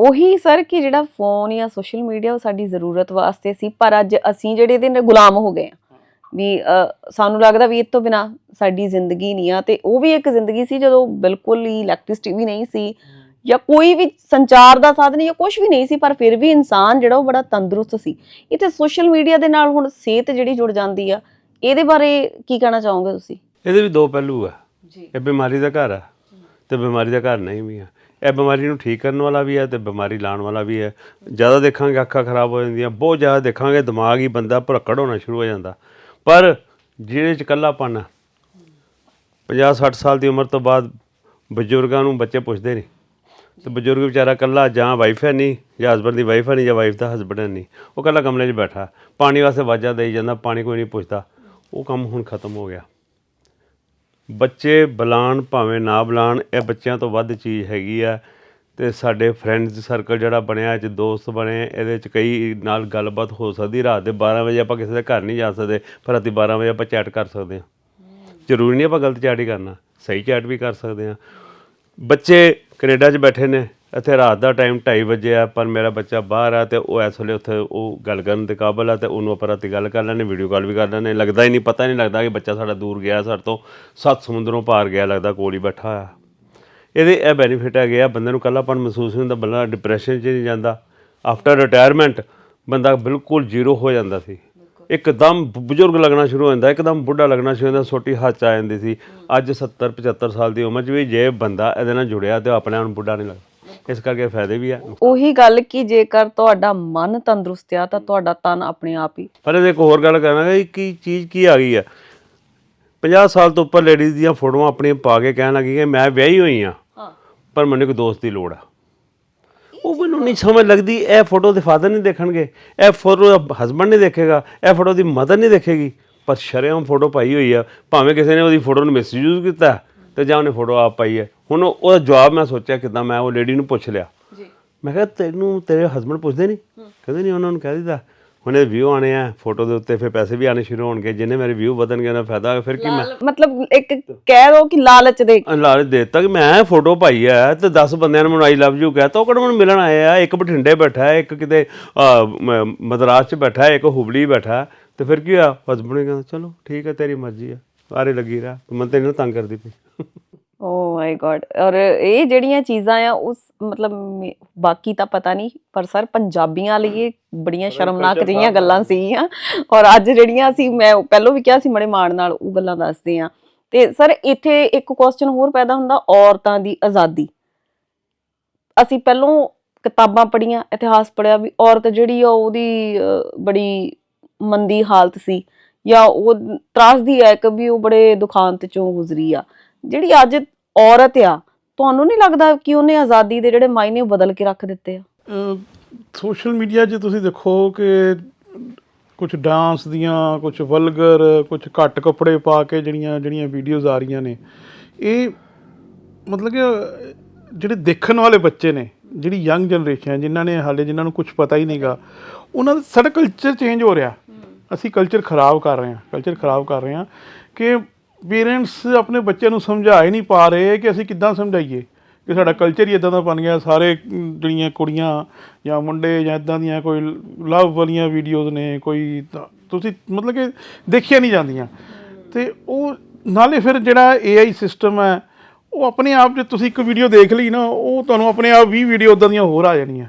ਉਹੀ ਸਰ ਕਿ ਜਿਹੜਾ ਫੋਨ ਜਾਂ ਸੋਸ਼ਲ ਮੀਡੀਆ ਉਹ ਸਾਡੀ ਜ਼ਰੂਰਤ ਵਾਸਤੇ ਸੀ ਪਰ ਅੱਜ ਅਸੀਂ ਜਿਹੜੇ ਇਹਦੇ ਨਾਲ ਗੁਲਾਮ ਹੋ ਗਏ ਆ ਵੀ ਸਾਨੂੰ ਲੱਗਦਾ ਵੀ ਇਹ ਤੋਂ ਬਿਨਾ ਸਾਡੀ ਜ਼ਿੰਦਗੀ ਨਹੀਂ ਆ ਤੇ ਉਹ ਵੀ ਇੱਕ ਜ਼ਿੰਦਗੀ ਸੀ ਜਦੋਂ ਬਿਲਕੁਲ ਹੀ ਇਲੈਕਟ੍ਰਿਸਿਟੀ ਵੀ ਨਹੀਂ ਸੀ ਜਾਂ ਕੋਈ ਵੀ ਸੰਚਾਰ ਦਾ ਸਾਧਨ ਜਾਂ ਕੁਝ ਵੀ ਨਹੀਂ ਸੀ ਪਰ ਫਿਰ ਵੀ ਇਨਸਾਨ ਜਿਹੜਾ ਉਹ ਬੜਾ ਤੰਦਰੁਸਤ ਸੀ। ਇਹ ਤੇ ਸੋਸ਼ਲ ਮੀਡੀਆ ਦੇ ਨਾਲ ਹੁਣ ਸਿਹਤ ਜਿਹੜੀ ਜੁੜ ਜਾਂਦੀ ਆ ਇਹਦੇ ਬਾਰੇ ਕੀ ਕਹਿਣਾ ਚਾਹੋਗੇ ਤੁਸੀਂ? ਇਹਦੇ ਵੀ ਦੋ ਪਹਿਲੂ ਆ। ਜੀ। ਇਹ ਬਿਮਾਰੀ ਦਾ ਘਰ ਆ ਤੇ ਬਿਮਾਰੀ ਦਾ ਘਰ ਨਹੀਂ ਵੀ ਆ। ਇਹ ਬਿਮਾਰੀ ਨੂੰ ਠੀਕ ਕਰਨ ਵਾਲਾ ਵੀ ਹੈ ਤੇ ਬਿਮਾਰੀ ਲਾਉਣ ਵਾਲਾ ਵੀ ਹੈ। ਜ਼ਿਆਦਾ ਦੇਖਾਂਗੇ ਅੱਖਾਂ ਖਰਾਬ ਹੋ ਜਾਂਦੀਆਂ, ਬਹੁਤ ਜ਼ਿਆਦਾ ਦੇਖਾਂਗੇ, ਦਿਮਾਗ ਹੀ ਬੰਦਾ ਭੁਰਕੜ ਹੋਣਾ ਸ਼ੁਰੂ ਹੋ ਜਾਂਦਾ। ਪਰ ਜਿਹਦੇ ਚ ਇਕੱਲਾਪਨ ਆ 50 60 ਸਾਲ ਦੀ ਉਮਰ ਤੋਂ ਬਾਅਦ ਬਜ਼ੁਰਗਾਂ ਨੂੰ ਬੱਚੇ ਪੁੱਛਦੇ ਨਹੀਂ। ਤੇ ਬਜ਼ੁਰਗ ਵਿਚਾਰਾ ਇਕੱਲਾ ਜਾਂ ਵਾਈਫ ਹੈ ਨਹੀਂ, ਜਾਂ ਹਸਬੰਡ ਦੀ ਵਾਈਫ ਹੈ ਨਹੀਂ, ਜਾਂ ਵਾਈਫ ਦਾ ਹਸਬੰਡ ਹੈ ਨਹੀਂ, ਉਹ ਇਕੱਲਾ ਕਮਰੇ 'ਚ ਬੈਠਾ। ਪਾਣੀ ਵਾਸਤੇ ਵਾਜਾ ਦੇਈ ਜਾਂਦਾ, ਪਾਣੀ ਕੋਈ ਨਹੀਂ ਪੁੱਛਦਾ। ਉਹ ਕੰਮ ਹੁਣ ਖਤਮ ਹੋ ਗਿਆ। ਬੱਚੇ ਬੁਲਾਉਣ, ਭਾਵੇਂ ਨਾ ਬੁਲਾਉਣ, ਇਹ ਬੱਚਿਆਂ ਤੋਂ ਵੱਧ ਚੀਜ਼ ਹੈਗੀ ਆ। ਤੇ ਸਾਡੇ ਫਰੈਂਡਸ ਸਰਕਲ ਜਿਹੜਾ ਬਣਿਆ 'ਚ ਦੋਸਤ ਬਣੇ, ਇਹਦੇ ਚ ਕਈ ਨਾਲ ਗੱਲਬਾਤ ਹੋ ਸਕਦੀ ਰਾਤ ਦੇ 12 ਵਜੇ ਆਪਾਂ ਕਿਸੇ ਦੇ ਘਰ ਨਹੀਂ ਜਾ ਸਕਦੇ, ਪਰ ਰਾਤੀ 12 ਵਜੇ ਆਪਾਂ ਚੈਟ ਕਰ ਸਕਦੇ ਹਾਂ ਜ਼ਰੂਰੀ ਨਹੀਂ ਆਪਾਂ ਗਲਤ ਚੈਟ ਹੀ ਕਰਨਾ, ਸਹੀ ਚੈਟ ਵੀ ਕਰ ਸਕਦੇ ਹਾਂ ਬੱਚੇ ਕੈਨੇਡਾ 'ਚ ਬੈਠੇ ਨੇ ਇੱਥੇ ਰਾਤ ਦਾ ਟਾਈਮ 2:30 ਵਜੇ ਆ ਪਰ ਮੇਰਾ ਬੱਚਾ ਬਾਹਰ ਆ ਤੇ ਉਹ ਇਸ ਵੇਲੇ ਉੱਥੇ ਉਹ ਗੱਲ ਕਰਨ ਦੇ ਕਾਬਲ ਆ ਤੇ ਉਹਨੂੰ ਆਪਾਂ ਰਾਤੀ ਗੱਲ ਕਰ ਲੈਣੇ ਵੀਡੀਓ ਕਾਲ ਵੀ ਕਰ ਲੈਣੇ ਲੱਗਦਾ ਹੀ ਨਹੀਂ ਪਤਾ ਨਹੀਂ ਲੱਗਦਾ ਕਿ ਬੱਚਾ ਸਾਡਾ ਦੂਰ ਗਿਆ ਸਾਡੇ ਤੋਂ ਸੱਤ ਸਮੁੰਦਰੋਂ ਪਾਰ ਗਿਆ ਲੱਗਦਾ ਕੋਲ ਹੀ ਬੈਠਾ ਆ। ਇਹਦੇ ਇਹ ਬੈਨੀਫਿਟ ਆ ਬੰਦੇ ਨੂੰ ਕੱਲਾਪਨ ਮਹਿਸੂਸ ਨਹੀਂ ਹੁੰਦਾ ਬੰਦਾ ਡਿਪਰੈਸ਼ਨ 'ਚ ਨਹੀਂ ਜਾਂਦਾ। ਆਫਟਰ ਰਿਟਾਇਰਮੈਂਟ ਬੰਦਾ ਬਿਲਕੁਲ ਜ਼ੀਰੋ ਹੋ ਜਾਂਦਾ ਸੀ। ਇੱਕਦਮ ਬਜ਼ੁਰਗ ਲੱਗਣਾ ਸ਼ੁਰੂ ਹੋ ਜਾਂਦਾ ਇੱਕਦਮ ਬੁੱਢਾ ਲੱਗਣਾ ਸ਼ੁਰੂ ਹੋ ਜਾਂਦਾ ਛੋਟੀ ਹੱਥ ਆ ਜਾਂਦੀ ਸੀ। ਅੱਜ 70 75 ਸਾਲ ਦੀ ਉਮਰ 'ਚ ਵੀ ਜੇ ਬੰਦਾ ਇਹਦੇ ਨਾਲ ਜੁੜਿਆ ਤੇ ਆਪਣੇ ਆਪ ਨੂੰ ਬੁੱਢਾ ਨਹੀਂ ਲੱਗਦਾ। ਇਸ ਕਰਕੇ ਫਾਇਦੇ ਵੀ ਆ। ਉਹੀ ਗੱਲ ਕਿ ਜੇਕਰ ਤੁਹਾਡਾ ਮਨ ਤੰਦਰੁਸਤ ਆ ਤਾਂ ਤੁਹਾਡਾ ਤਨ ਆਪਣੇ ਆਪ ਹੀ। ਪਰ ਇਹਦੇ ਇੱਕ ਹੋਰ ਗੱਲ ਕਰਾਂਗਾ ਕਿ ਚੀਜ਼ ਕੀ ਆ ਗਈ ਆ? 50 ਸਾਲ ਤੋਂ ਉੱਪਰ ਲੇਡੀਜ਼ ਦੀਆਂ ਫੋਟੋਆਂ ਆਪਣੀਆਂ ਪਾ ਕੇ ਕਹਿਣ ਲੱਗੀ ਕਿ ਮੈਂ ਵਿਆਹੀ ਹੋਈ ਆ ਹਾਂ। ਪਰ ਮੈਨੂੰ ਇੱਕ ਦੋਸਤ ਦੀ ਲੋੜ ਆ। ਉਹ ਮੈਨੂੰ ਨਹੀਂ ਸਮਝ ਲੱਗਦੀ ਇਹ ਫੋਟੋ ਦੇ ਫਾਦਰ ਨਹੀਂ ਦੇਖਣਗੇ ਇਹ ਫੋਟੋ ਦਾ ਹਸਬੰਡ ਨਹੀਂ ਦੇਖੇਗਾ ਇਹ ਫੋਟੋ ਦੀ ਮਦਰ ਨਹੀਂ ਦੇਖੇਗੀ। ਪਰ ਸ਼ਰੇਆਮ ਫੋਟੋ ਪਾਈ ਹੋਈ ਆ ਭਾਵੇਂ ਕਿਸੇ ਨੇ ਉਹਦੀ ਫੋਟੋ ਨੂੰ ਮਿਸਯੂਜ਼ ਕੀਤਾ ਤੇ ਜਾਂ ਉਹਨੇ ਫੋਟੋ ਆਪ ਪਾਈ ਹੈ ਹੁਣ ਉਹ- ਉਹਦਾ ਜਵਾਬ ਮੈਂ ਸੋਚਿਆ ਕਿਦਾਂ ਮੈਂ ਉਹ ਲੇਡੀ ਨੂੰ ਪੁੱਛ ਲਿਆ। ਜੀ। ਮੈਂ ਕਿਹਾ ਤੈਨੂੰ ਤੇਰੇ ਹਸਬੰਡ ਪੁੱਛਦੇ ਨਹੀਂ ਕਹਿੰਦੇ ਨਹੀਂ ਉਹਨਾਂ ਨੂੰ ਕਹਿ ਦਿੱਤਾ। ਹੁਣ ਇਹ ਵਿਊ ਆਣੇ ਆ ਫੋਟੋ ਦੇ ਉੱਤੇ ਫਿਰ ਪੈਸੇ ਵੀ ਆਣੇ ਸ਼ੁਰੂ ਹੋਣਗੇ। ਜਿੰਨੇ ਮੇਰੇ ਵਿਊ ਵਧਣਗੇ ਉਹਨਾਂ ਫਾਇਦਾ ਫਿਰ ਕੀ ਮੈਂ ਮਤਲਬ ਇੱਕ ਕਹਿ ਦੋ ਕਿ ਲਾਲਚ ਦੇ। ਲਾਲਚ ਦੇ ਦਿੱਤਾ ਕਿ ਮੈਂ ਫੋਟੋ ਪਾਈ ਹੈ ਤੇ 10 ਬੰਦਿਆਂ ਨੇ ਮੈਨੂੰ ਆਈ ਲਵ ਯੂ ਕਹਿਤਾ। ਉਹ ਕਿਹੜਾ ਮੈਨੂੰ ਮਿਲਣ ਆਏ ਆ? ਇੱਕ ਬਠਿੰਡੇ ਬੈਠਾ ਹੈ ਇੱਕ ਕਿਤੇ ਮਦਰਾਸ 'ਚ ਬੈਠਾ ਹੈ ਇੱਕ ਹੁਬਲੀ ਬੈਠਾ ਤੇ ਫਿਰ ਕੀ ਹੋਇਆ? ਹਸਬੰਡ ਨੇ ਕਹਿੰਦਾ ਚਲੋ ਠੀਕ ਹੈ ਤੇਰੀ ਮਰਜ਼ੀ ਆ। ਆਰੇ ਲੱਗੀ ਰਹਾ। ਮੈਂ ਤੈਨੂੰ ਤੰਗ ਕਰਦੀ ਪਈ। ਓ ਮਾਈ ਗॉड ਔਰ ਇਹ ਜਿਹੜੀਆਂ ਚੀਜ਼ਾਂ ਆ ਉਸ ਮਤਲਬ ਮੇ- ਬਾਕੀ ਤਾਂ ਪਤਾ ਨਹੀਂ ਪਰ ਸਰ ਪੰਜਾਬੀਆਂ ਲਈ ਇਹ ਬੜੀਆਂ ਸ਼ਰਮਨਾਕ ਜਿਹੀਆਂ ਗੱਲਾਂ ਸੀਗੀਆਂ। ਔਰ ਅੱਜ ਜਿਹੜੀਆਂ ਅਸੀਂ ਮੈਂ ਪਹਿਲਾਂ ਵੀ ਕਿਹਾ ਸੀ ਮੜੇ ਮਾਣ ਨਾਲ ਉਹ ਗੱਲਾਂ ਦੱਸਦੇ ਆ। ਤੇ ਸਰ ਇੱਥੇ ਇੱਕ ਕੁਐਸਚਨ ਹੋਰ ਪੈਦਾ ਹੁੰਦਾ ਔਰਤਾਂ ਦੀ ਆਜ਼ਾਦੀ। ਅਸੀਂ ਪਹਿਲਾਂ ਕਿਤਾਬਾਂ ਪੜ੍ਹੀਆਂ ਇਤਿਹਾਸ ਪੜ੍ਹਿਆ ਵੀ ਔਰਤ ਜਿਹੜੀ ਆ ਉਹਦੀ ਅਹ, ਬੜੀ ਮੰਦੀ ਹਾਲਤ ਸੀ। ਜਾਂ ਉਹ ਤਰਾਸਦੀ ਹੈ ਕਿ ਵੀ ਉਹ ਬੜੇ ਦੁਖਾਂਤ ਚੋਂ ਗੁਜ਼ਰੀ ਆ। ਜਿਹੜੀ ਅੱਜ ਔਰਤ ਆ ਤੁਹਾਨੂੰ ਨਹੀਂ ਲੱਗਦਾ ਕਿ ਉਹਨੇ ਆਜ਼ਾਦੀ ਦੇ ਜਿਹੜੇ ਮਾਇਨੇ ਉਹ ਬਦਲ ਕੇ ਰੱਖ ਦਿੱਤੇ ਆ? ਸੋਸ਼ਲ ਮੀਡੀਆ 'ਚ ਤੁਸੀਂ ਦੇਖੋ ਕਿ ਕੁਝ ਡਾਂਸ ਦੀਆਂ ਕੁਝ ਵਲਗਰ ਕੁਝ ਘੱਟ ਕੱਪੜੇ ਪਾ ਕੇ ਜਿਹੜੀਆਂ ਜਿਹੜੀਆਂ ਵੀਡੀਓਜ਼ ਆ ਰਹੀਆਂ ਨੇ ਇਹ ਮਤਲਬ ਕਿ ਜਿਹੜੇ ਦੇਖਣ ਵਾਲੇ ਬੱਚੇ ਨੇ ਜਿਹੜੀ ਯੰਗ ਜਨਰੇਸ਼ਨ ਹੈ ਜਿਨ੍ਹਾਂ ਨੇ ਹਾਲੇ ਜਿਨ੍ਹਾਂ ਨੂੰ ਕੁਝ ਪਤਾ ਹੀ ਨਹੀਂਗਾ ਉਹਨਾਂ ਦਾ ਸਾਡਾ ਕਲਚਰ ਚੇਂਜ ਹੋ ਰਿਹਾ। ਅਸੀਂ ਕਲਚਰ ਖਰਾਬ ਕਰ ਰਹੇ ਹਾਂ ਕਲਚਰ ਖਰਾਬ ਕਰ ਰਹੇ ਹਾਂ ਕਿ ਪੇਰੈਂਟਸ ਆਪਣੇ ਬੱਚਿਆਂ ਨੂੰ ਸਮਝਾ ਹੀ ਨਹੀਂ ਪਾ ਰਹੇ ਕਿ ਅਸੀਂ ਕਿੱਦਾਂ ਸਮਝਾਈਏ ਕਿ ਸਾਡਾ ਕਲਚਰ ਹੀ ਇਦਾਂ ਦਾ ਬਣ ਗਿਆ। ਸਾਰੇ ਜਿਹੜੀਆਂ ਕੁੜੀਆਂ ਜਾਂ ਮੁੰਡੇ ਜਾਂ ਇਦਾਂ ਦੀਆਂ ਕੋਈ ਲਵ ਵਾਲੀਆਂ ਵੀਡੀਓਜ਼ ਨੇ, ਕੋਈ ਤਾਂ ਤੁਸੀਂ ਮਤਲਬ ਕਿ ਦੇਖੀਆਂ ਨਹੀਂ ਜਾਂਦੀਆਂ। ਤੇ ਉਹ ਨਾਲੇ ਫਿਰ ਜਿਹੜਾ AI ਸਿਸਟਮ ਹੈ, ਉਹ ਆਪਣੇ ਆਪ ਜੇ ਤੁਸੀਂ ਇੱਕ ਵੀਡੀਓ ਦੇਖ ਲਈ ਨਾ, ਉਹ ਤੁਹਾਨੂੰ ਆਪਣੇ ਆਪ 20 ਵੀਡੀਓ ਉਦਾਂ ਦੀਆਂ ਹੋਰ ਆ ਜਾਣੀਆਂ।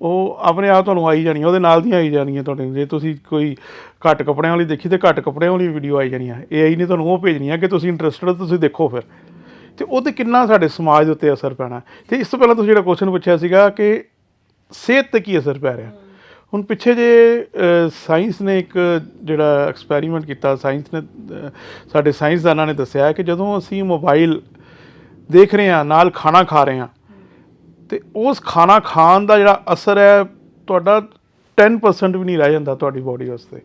ਉਹ ਆਪਣੇ ਆਪ ਤੁਹਾਨੂੰ ਆਈ ਜਾਣੀ ਉਹਦੇ ਨਾਲ ਦੀਆਂ ਆਈ ਜਾਣੀਆਂ ਤੁਹਾਡੇ ਜੇ ਤੁਸੀਂ ਕੋਈ ਘੱਟ ਕੱਪੜਿਆਂ ਵਾਲੀ ਦੇਖੀ ਤੇ ਘੱਟ ਕੱਪੜਿਆਂ ਵਾਲੀ ਵੀਡੀਓ ਆਈ ਜਾਣੀ ਜਾਣੀਆਂ AI ਨੇ ਤੁਹਾਨੂੰ ਉਹ ਭੇਜਣੀ ਆ ਕਿ ਤੁਸੀਂ ਇੰਟਰਸਟਡ ਤੁਸੀਂ ਦੇਖੋ ਫਿਰ। ਤੇ ਉਹ ਤੇ ਕਿੰਨਾ ਸਾਡੇ ਸਮਾਜ ਦੇ ਉੱਤੇ ਅਸਰ ਪੈਣਾ। ਤੇ ਇਸ ਤੋਂ ਪਹਿਲਾਂ ਤੁਸੀਂ ਜਿਹੜਾ ਕੁਐਸਚਨ ਪੁੱਛਿਆ ਸੀਗਾ ਕਿ ਸਿਹਤ ਤੇ ਕੀ ਅਸਰ ਪੈ ਰਿਹਾ? ਹੁਣ ਪਿੱਛੇ ਜੇ ਸਾਇੰਸ ਨੇ ਇੱਕ ਜਿਹੜਾ ਐਕਸਪੈਰੀਮੈਂਟ ਕੀਤਾ ਸਾਇੰਸ ਨੇ ਸਾਡੇ ਸਾਇੰਸਦਾਨਾਂ ਨੇ ਦੱਸਿਆ ਕਿ ਜਦੋਂ ਅਸੀਂ ਮੋਬਾਈਲ ਦੇਖ ਰਹੇ ਹਾਂ, ਨਾਲ ਖਾਣਾ ਖਾ ਰਹੇ ਹਾਂ ਤੇ ਉਸ ਖਾਣਾ ਖਾਣ ਦਾ ਜਿਹੜਾ ਅਸਰ ਹੈ ਤੁਹਾਡਾ 10% ਵੀ ਨਹੀਂ ਰਹਿ ਜਾਂਦਾ ਤੁਹਾਡੀ ਬਾਡੀ ਵਾਸਤੇ।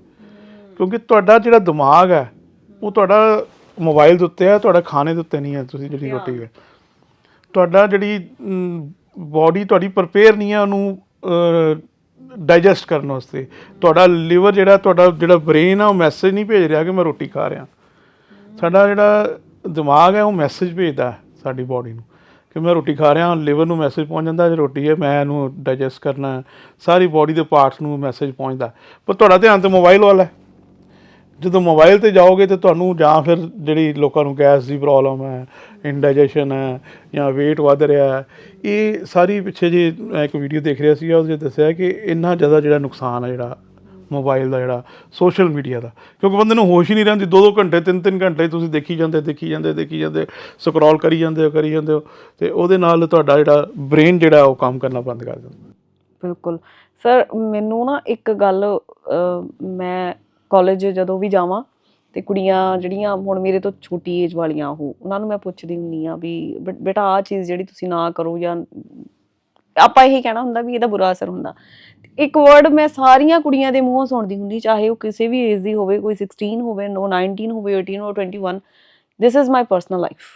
ਕਿਉਂਕਿ ਤੁਹਾਡਾ ਜਿਹੜਾ ਦਿਮਾਗ ਹੈ ਉਹ ਤੁਹਾਡਾ ਮੋਬਾਈਲ ਦੇ ਉੱਤੇ ਹੈ ਤੁਹਾਡਾ ਖਾਣੇ ਦੇ ਉੱਤੇ ਨਹੀਂ ਹੈ ਤੁਸੀਂ ਜਿਹੜੀ ਰੋਟੀ ਹੈ। ਤੁਹਾਡਾ ਜਿਹੜੀ ਬਾਡੀ ਤੁਹਾਡੀ ਪ੍ਰਪੇਅਰ ਨਹੀਂ ਹੈ ਉਹਨੂੰ ਡਾਈਜੈਸਟ ਕਰਨ ਵਾਸਤੇ। ਤੁਹਾਡਾ ਲਿਵਰ ਜਿਹੜਾ ਤੁਹਾਡਾ ਜਿਹੜਾ ਬ੍ਰੇਨ ਆ ਉਹ ਮੈਸੇਜ ਨਹੀਂ ਭੇਜ ਰਿਹਾ ਕਿ ਮੈਂ ਰੋਟੀ ਖਾ ਰਿਹਾ। ਸਾਡਾ ਜਿਹੜਾ ਦਿਮਾਗ ਹੈ ਉਹ ਮੈਸੇਜ ਭੇਜਦਾ ਸਾਡੀ ਬਾਡੀ ਨੂੰ। ਕਿ ਮੈਂ ਰੋਟੀ ਖਾ ਰਿਹਾ ਲਿਵਰ ਨੂੰ ਮੈਸੇਜ ਪਹੁੰਚ ਜਾਂਦਾ ਜੇ ਰੋਟੀ ਹੈ, ਮੈਂ ਇਹਨੂੰ ਡਾਈਜੈਸਟ ਕਰਨਾ ਸਾਰੀ ਬਾਡੀ ਦੇ ਪਾਰਟਸ ਨੂੰ ਮੈਸੇਜ ਪਹੁੰਚਦਾ ਪਰ ਤੁਹਾਡਾ ਧਿਆਨ ਤੇ ਮੋਬਾਈਲ ਵੱਲ ਹੈ। ਜਦੋਂ ਮੋਬਾਈਲ ਤੇ ਜਾਓਗੇ ਤੇ ਤੁਹਾਨੂੰ ਜਾਂ ਫਿਰ ਜਿਹੜੀ ਲੋਕਾਂ ਨੂੰ ਗੈਸ ਦੀ ਪ੍ਰੋਬਲਮ ਹੈ ਇੰਡਾਈਜੈਸ਼ਨ ਹੈ ਜਾਂ weight ਵੱਧ ਰਿਹਾ ਹੈ, ਇਹ ਸਾਰੀ ਪਿੱਛੇ ਜੇ ਮੈਂ ਇੱਕ ਵੀਡੀਓ ਦੇਖ ਰਿਹਾ ਸੀਗਾ, ਉਹਦੇ 'ਚ ਦੱਸਿਆ ਕਿ ਇੰਨਾ ਜ਼ਿਆਦਾ ਜਿਹੜਾ ਨੁਕਸਾਨ ਹੈ ਜਿਹੜਾ ਮੋਬਾਈਲ ਦਾ ਜਿਹੜਾ, ਸੋਸ਼ਲ ਮੀਡੀਆ ਦਾ। ਕਿਉਂਕਿ ਬੰਦੇ ਨੂੰ ਹੋਸ਼ ਹੀ ਨਹੀਂ ਰਹਿੰਦੀ 2-2 ਘੰਟੇ 3-3 ਘੰਟੇ ਤੁਸੀਂ ਦੇਖੀ ਜਾਂਦੇ ਦੇਖੀ ਜਾਂਦੇ ਦੇਖੀ ਜਾਂਦੇ ਸਕਰੋਲ ਕਰੀ ਜਾਂਦੇ ਹੋ, ਕਰੀ ਜਾਂਦੇ ਹੋ, ਤੇ ਉਹਦੇ ਨਾਲ ਤੁਹਾਡਾ ਜਿਹੜਾ ਬ੍ਰੇਨ ਜਿਹੜਾ ਉਹ ਕੰਮ ਕਰਨਾ ਬੰਦ ਕਰ ਦਿੰਦਾ। ਬਿਲਕੁਲ। ਸਰ ਮੈਨੂੰ ਨਾ ਇੱਕ ਗੱਲ ਮੈਂ ਕਾਲਜ ਜਦੋਂ ਵੀ ਜਾਵਾਂ, ਤੇ ਕੁੜੀਆਂ ਜਿਹੜੀਆਂ, ਹੁਣ ਮੇਰੇ ਤੋਂ ਛੋਟੀ ਏਜ ਵਾਲੀਆਂ ਉਹ, ਉਹਨਾਂ ਨੂੰ ਮੈਂ ਪੁੱਛਦੀ ਹੁੰਨੀ ਆ ਵੀ, ਬੇਟਾ ਆ ਚੀਜ਼ ਜਿਹੜੀ ਤੁਸੀਂ ਨਾ ਕਰੋ ਜਾਂ ਆਪਾਂ ਇਹੀ ਕਹਿਣਾ ਹੁੰਦਾ ਵੀ ਇਹਦਾ ਬੁਰਾ ਅਸਰ ਹੁੰਦਾ। ਇੱਕ ਵਰਡ ਮੈਂ ਸਾਰੀਆਂ ਕੁੜੀਆਂ ਦੇ ਮੂੰਹੋਂ ਸੁਣਦੀ ਹੁੰਦੀ, ਚਾਹੇ ਉਹ ਕਿਸੇ ਵੀ ਏਜ ਦੀ ਹੋਵੇ, ਕੋਈ 16 ਹੋਵੇ ਨੋ 19 ਹੋਵੇ 18 ਹੋਵੇ 21 this is my personal life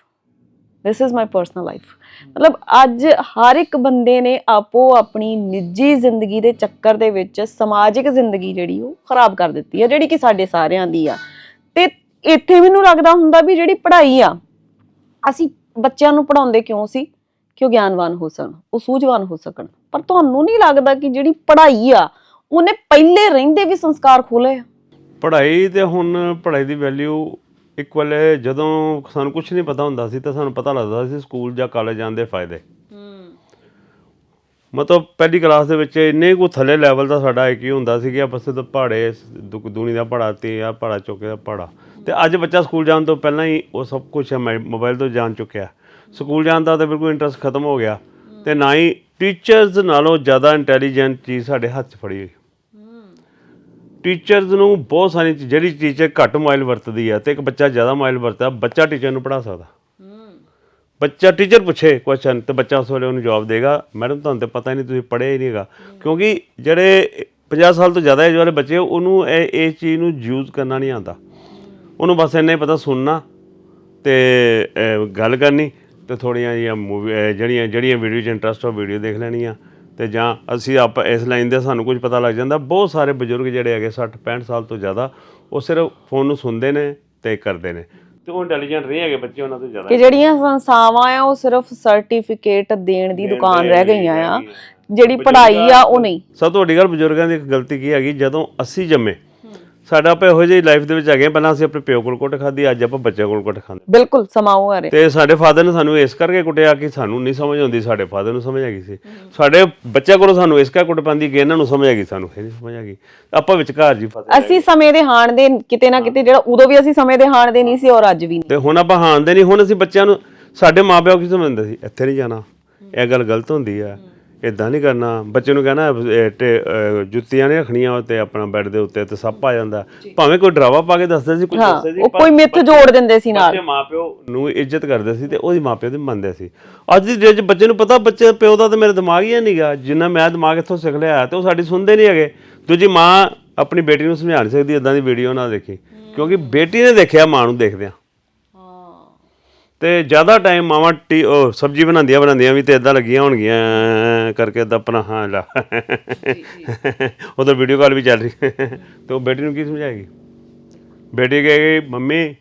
this is my personal life ਮਤਲਬ ਅੱਜ ਹਰ ਇੱਕ ਬੰਦੇ ਨੇ ਆਪੋ ਆਪਣੀ ਨਿੱਜੀ ਜ਼ਿੰਦਗੀ ਦੇ ਚੱਕਰ ਦੇ ਵਿੱਚ ਸਮਾਜਿਕ ਜ਼ਿੰਦਗੀ ਜਿਹੜੀ, ਉਹ ਖਰਾਬ ਕਰ ਦਿੱਤੀ ਹੈ ਜਿਹੜੀ ਕਿ ਸਾਡੇ ਸਾਰਿਆਂ ਦੀ ਆ। ਤੇ ਇੱਥੇ ਮੈਨੂੰ ਲੱਗਦਾ ਹੁੰਦਾ ਵੀ ਜਿਹੜੀ ਪੜ੍ਹਾਈ ਆ, ਅਸੀਂ ਬੱਚਿਆਂ ਨੂੰ ਪੜਾਉਂਦੇ ਕਿਉਂ ਸੀ? ਕਿ ਉਹ ਗਿਆਨਵਾਨ ਹੋ ਸਕਣ ਉਹ ਸੂਝਵਾਨ ਹੋ ਸਕਣ। ਪਰ ਤੁਹਾਨੂੰ ਨਹੀਂ ਲੱਗਦਾ ਕਿ ਜਿਹੜੀ ਪੜ੍ਹਾਈ ਆ ਉਹਨੇ ਪਹਿਲੇ ਰਹਿੰਦੇ ਵੀ ਸੰਸਕਾਰ ਖੋਲੇ ਆ? ਪੜ੍ਹਾਈ ਤੇ ਹੁਣ ਪੜ੍ਹਾਈ ਦੀ ਵੈਲਿਊ ਇਕੁਅਲ ਹੈ ਜਦੋਂ ਸਾਨੂੰ ਕੁਝ ਨਹੀਂ ਪਤਾ ਹੁੰਦਾ ਸੀ ਤਾਂ ਸਾਨੂੰ ਪਤਾ ਲੱਗਦਾ ਸੀ ਸਕੂਲ ਜਾਂ ਕਾਲਜ ਜਾਣ ਦੇ ਫਾਇਦੇ। ਮਤਲਬ ਪਹਿਲੀ ਕਲਾਸ ਦੇ ਵਿੱਚ ਇੰਨੇ ਕੁ ਥੱਲੇ ਲੈਵਲ ਦਾ ਸਾਡਾ ਆਈਕਿਊ ਹੁੰਦਾ ਸੀ ਕਿ ਆਪਾਂ ਸਿੱਧ ਪਹਾੜੇ ਦੁ- ਦੂਣੀ ਦਾ ਪਹਾੜਾ ਤੇ ਆ ਪਹਾੜਾ ਚੁੱਕੇ ਦਾ ਪਹਾੜਾ। ਤੇ ਅੱਜ ਬੱਚਾ ਸਕੂਲ ਜਾਣ ਤੋਂ ਪਹਿਲਾਂ ਹੀ ਉਹ ਸਭ ਕੁਝ ਮੋਬਾਈਲ ਤੋਂ ਜਾਣ ਚੁੱਕਿਆ। ਸਕੂਲ ਜਾਣ ਦਾ ਤਾਂ ਬਿਲਕੁਲ ਇੰਟਰਸਟ ਖਤਮ ਹੋ ਗਿਆ। ਤੇ ਨਾ ਹੀ ਟੀਚਰਸ ਨਾਲੋਂ ਜ਼ਿਆਦਾ ਇੰਟੈਲੀਜੈਂਟ ਚੀਜ਼ ਸਾਡੇ ਹੱਥ 'ਚ ਫੜੀ ਹੋਈ। ਟੀਚਰਸ ਨੂੰ ਬਹੁਤ ਸਾਰੀ ਚੀਜ਼- ਜਿਹੜੀ ਟੀਚਰ ਘੱਟ ਮੋਬਾਈਲ ਵਰਤਦੀ ਆ ਤੇ ਇੱਕ ਬੱਚਾ ਜ਼ਿਆਦਾ ਮੋਬਾਈਲ ਵਰਤਦਾ ਬੱਚਾ ਟੀਚਰ ਨੂੰ ਪੜ੍ਹਾ ਸਕਦਾ। ਬੱਚਾ ਟੀਚਰ ਪੁੱਛੇ ਕੁਐਸਚਨ ਤੇ ਬੱਚਾ ਉਸ ਵੇਲੇ ਉਹਨੂੰ ਜਵਾਬ ਦੇਗਾ ਮੈਡਮ ਤੁਹਾਨੂੰ ਤੇ ਪਤਾ ਹੀ ਨਹੀਂ ਤੁਸੀਂ ਪੜ੍ਹਿਆ ਹੀ ਨਹੀਂਗਾ ਕਿਉਂਕਿ ਜਿਹੜੇ 50 ਸਾਲ ਤੋਂ ਜ਼ਿਆਦਾ ਏਜ ਵਾਲੇ ਬੱਚੇ ਉਹਨੂੰ ਇਹ ਇਸ ਚੀਜ਼ ਨੂੰ ਯੂਜ਼ ਕਰਨਾ ਨਹੀਂ ਆਉਂਦਾ। ਉਹਨੂੰ ਬਸ ਇੰਨਾ ਹੀ ਪਤਾ ਸੁਣਨਾ ਤੇ ਅਹ, ਗੱਲ ਕਰਨੀ। ਤੇ ਥੋੜੀਆਂ ਜਿਹੀਆਂ ਮੂਵੀ ਜਿਹੜੀਆਂ ਜਿਹੜੀਆਂ ਵੀਡੀਓ 'ਚ ਇੰਟਰਸਟ ਹੋ ਵੀਡੀਓ ਦੇਖ ਲੈਣੀਆਂ। ਤੇ ਜਾਂ ਅਸੀਂ ਆਪ ਇਸ ਲਾਈਨ ਦੇ ਸਾਨੂੰ ਕੁਝ ਪਤਾ ਲੱਗ ਜਾਂਦਾ। ਬਹੁਤ ਸਾਰੇ ਬਜ਼ੁਰਗ ਜਿਹੜੇ ਹੈਗੇ 60 65 ਸਾਲ ਤੋਂ ਜ਼ਿਆਦਾ ਉਹ ਸਿਰਫ ਫੋਨ ਨੂੰ ਸੁਣਦੇ ਨੇ ਤੇ ਕਰਦੇ ਨੇ। ਤੇ ਉਹ ਇੰਟੈਲੀਜੈਂਟ ਨਹੀਂ ਹੈਗੇ ਬੱਚੇ ਉਹਨਾਂ ਤੋਂ ਜ਼ਿਆਦਾ। ਕਿ ਜਿਹੜੀਆਂ ਸੰਸਥਾਵਾਂ ਆ ਉਹ ਸਿਰਫ ਸਰਟੀਫਿਕੇਟ ਦੇਣ ਦੀ ਦੁਕਾਨ ਰਹਿ ਗਈਆਂ ਆ। ਜਿਹੜੀ ਪੜ੍ਹਾਈ ਆ ਉਹ ਨਹੀਂ। ਸਭ ਤੋਂ ਵੱਡੀ ਗੱਲ ਬਜ਼ੁਰਗਾਂ ਦੀ ਇੱਕ ਗਲਤੀ ਕੀ ਹੈਗੀ? ਜਦੋਂ ਅਸੀਂ ਜੰਮੇ ਸਾਡਾ ਆਪਾਂ ਇਹੋ ਜਿਹੀ ਲਾਈਫ ਦੇ ਵਿੱਚ ਹੈਗੇ ਪਹਿਲਾਂ ਅਸੀਂ ਆਪਣੇ ਪਿਓ ਕੋਲ ਕੁੱਟ ਖਾਧੀ ਅੱਜ ਆਪਾਂ ਬੱਚਿਆਂ ਕੋਲ ਕੁੱਟ ਖਾਂਦੇ ਬਿਲਕੁਲ ਸਮਾਉ ਆ ਰਹੇ। ਤੇ ਸਾਡੇ ਫਾਦਰ ਨੇ ਸਾਨੂੰ ਇਸ ਕਰਕੇ ਕੁੱਟਿਆ ਕਿ ਸਾਨੂੰ ਨਹੀਂ ਸਮਝ ਆਉਂਦੀ ਸਾਡੇ ਫਾਦਰ ਨੂੰ ਸਮਝ ਆ ਗਈ ਸੀ। ਸਾਡੇ ਬੱਚਿਆਂ ਕੋਲੋਂ ਸਾਨੂੰ ਇਸ ਕਰਕੇ ਕੁੱਟ ਪੈਂਦੀ ਕਿ ਇਹਨਾਂ ਨੂੰ ਸਮਝ ਆ ਗਈ ਸਾਨੂੰ ਇਹ ਨਹੀਂ ਸਮਝ ਆ ਗਈ। ਆਪਾਂ ਵਿਚਕਾਰ ਜੀ ਫਸੇ ਅਸੀਂ ਸਮੇਂ ਦੇ ਹਾਣ ਦੇ ਕਿਤੇ ਨਾ ਕਿਤੇ ਜਿਹੜਾ ਉਦੋਂ ਵੀ ਅਸੀਂ ਸਮੇਂ ਦੇ ਹਾਣ ਦੇ ਨਹੀਂ ਸੀ ਔਰ ਅੱਜ ਵੀ ਨਹੀਂ। ਤੇ ਹੁਣ ਆਪਾਂ ਹਾਣਦੇ ਨਹੀਂ ਹੁਣ ਅਸੀਂ ਬੱਚਿਆਂ ਨੂੰ ਸਾਡੇ ਮਾਪਿਓ ਕੀ ਸਮਝਦੇ ਸੀ? ਇੱਥੇ ਨਹੀਂ ਜਾਣਾ। ਇਹ ਗੱਲ ਗਲਤ ਹੁੰਦੀ ਆ। ਇਦਾਂ ਨਹੀਂ ਕਰਨਾ। ਬੱਚੇ ਨੂੰ ਕਹਿਣਾ ਇਹ ਟੇ- ਅਹ ਜੁੱਤੀਆਂ ਨਹੀਂ ਰੱਖਣੀਆਂ ਤੇ ਆਪਣਾ ਬੈੱਡ ਦੇ ਉੱਤੇ ਤੇ ਸੱਪ ਆ ਜਾਂਦਾ। ਭਾਵੇਂ ਕੋਈ ਡਰਾਵਾ ਪਾ ਕੇ ਦੱਸਦੇ ਸੀ ਕੁਝ ਹਾਂ ਦੱਸਦੇ ਸੀ ਉਹ ਕੋਈ ਮਿੱਥ ਜੋੜ ਦਿੰਦੇ ਸੀ ਨਾਲ। ਬੱਚੇ ਮਾਪਿਓ ਨੂੰ ਇੱਜ਼ਤ ਕਰਦੇ ਸੀ ਤੇ ਉਹਦੀ ਮਾਪਿਓ ਦੀ ਮੰਨਦੇ ਸੀ। ਅੱਜ ਦੀ ਡੇਟ 'ਚ ਬੱਚੇ ਨੂੰ ਪਤਾ ਬੱਚੇ ਪਿਓ ਦਾ ਤੇ ਮੇਰੇ ਦਿਮਾਗ ਹੀ ਨਹੀਂਗਾ ਜਿੰਨਾ ਮੈਂ ਦਿਮਾਗ ਇੱਥੋਂ ਸਿੱਖ ਲਿਆ ਤੇ ਉਹ ਸਾਡੀ ਸੁਣਦੇ ਨਹੀਂ ਹੈਗੇ। ਦੂਜੀ ਮਾਂ ਆਪਣੀ ਬੇਟੀ ਨੂੰ ਸਮਝਾ ਨਹੀਂ ਸਕਦੀ ਇਦਾਂ ਦੀ ਵੀਡੀਓ ਨਾ ਦੇਖੀ। ਕਿਉਂਕਿ ਬੇਟੀ ਨੇ ਦੇਖਿਆ ਮਾਂ ਨੂੰ ਦੇਖਦਿਆਂ। ਤੇ ਜ਼ਿਆਦਾ ਟਾਈਮ ਮਾਵਾਂ ਟੀ ਉਹ ਸਬਜ਼ੀ ਬਣਾਉਂਦੀਆਂ ਬਣਾਉਂਦੀਆਂ ਵੀ ਤੇ ਇਦਾਂ ਲੱਗੀਆਂ ਹੋਣਗੀਆਂ ਕਰਕੇ ਤਾਂ ਆਪਣਾ ਹਾਂ ਲਾ। ਉਧਰ ਵੀਡੀਓ ਕਾਲ ਵੀ ਚੱਲ ਰਹੀ ਤੇ ਉਹ ਬੇਟੀ ਨੂੰ ਕੀ ਸਮਝਾਏਗੀ? ਬੇਟੀ ਕਹੇਗੀ ਮੰਮੀ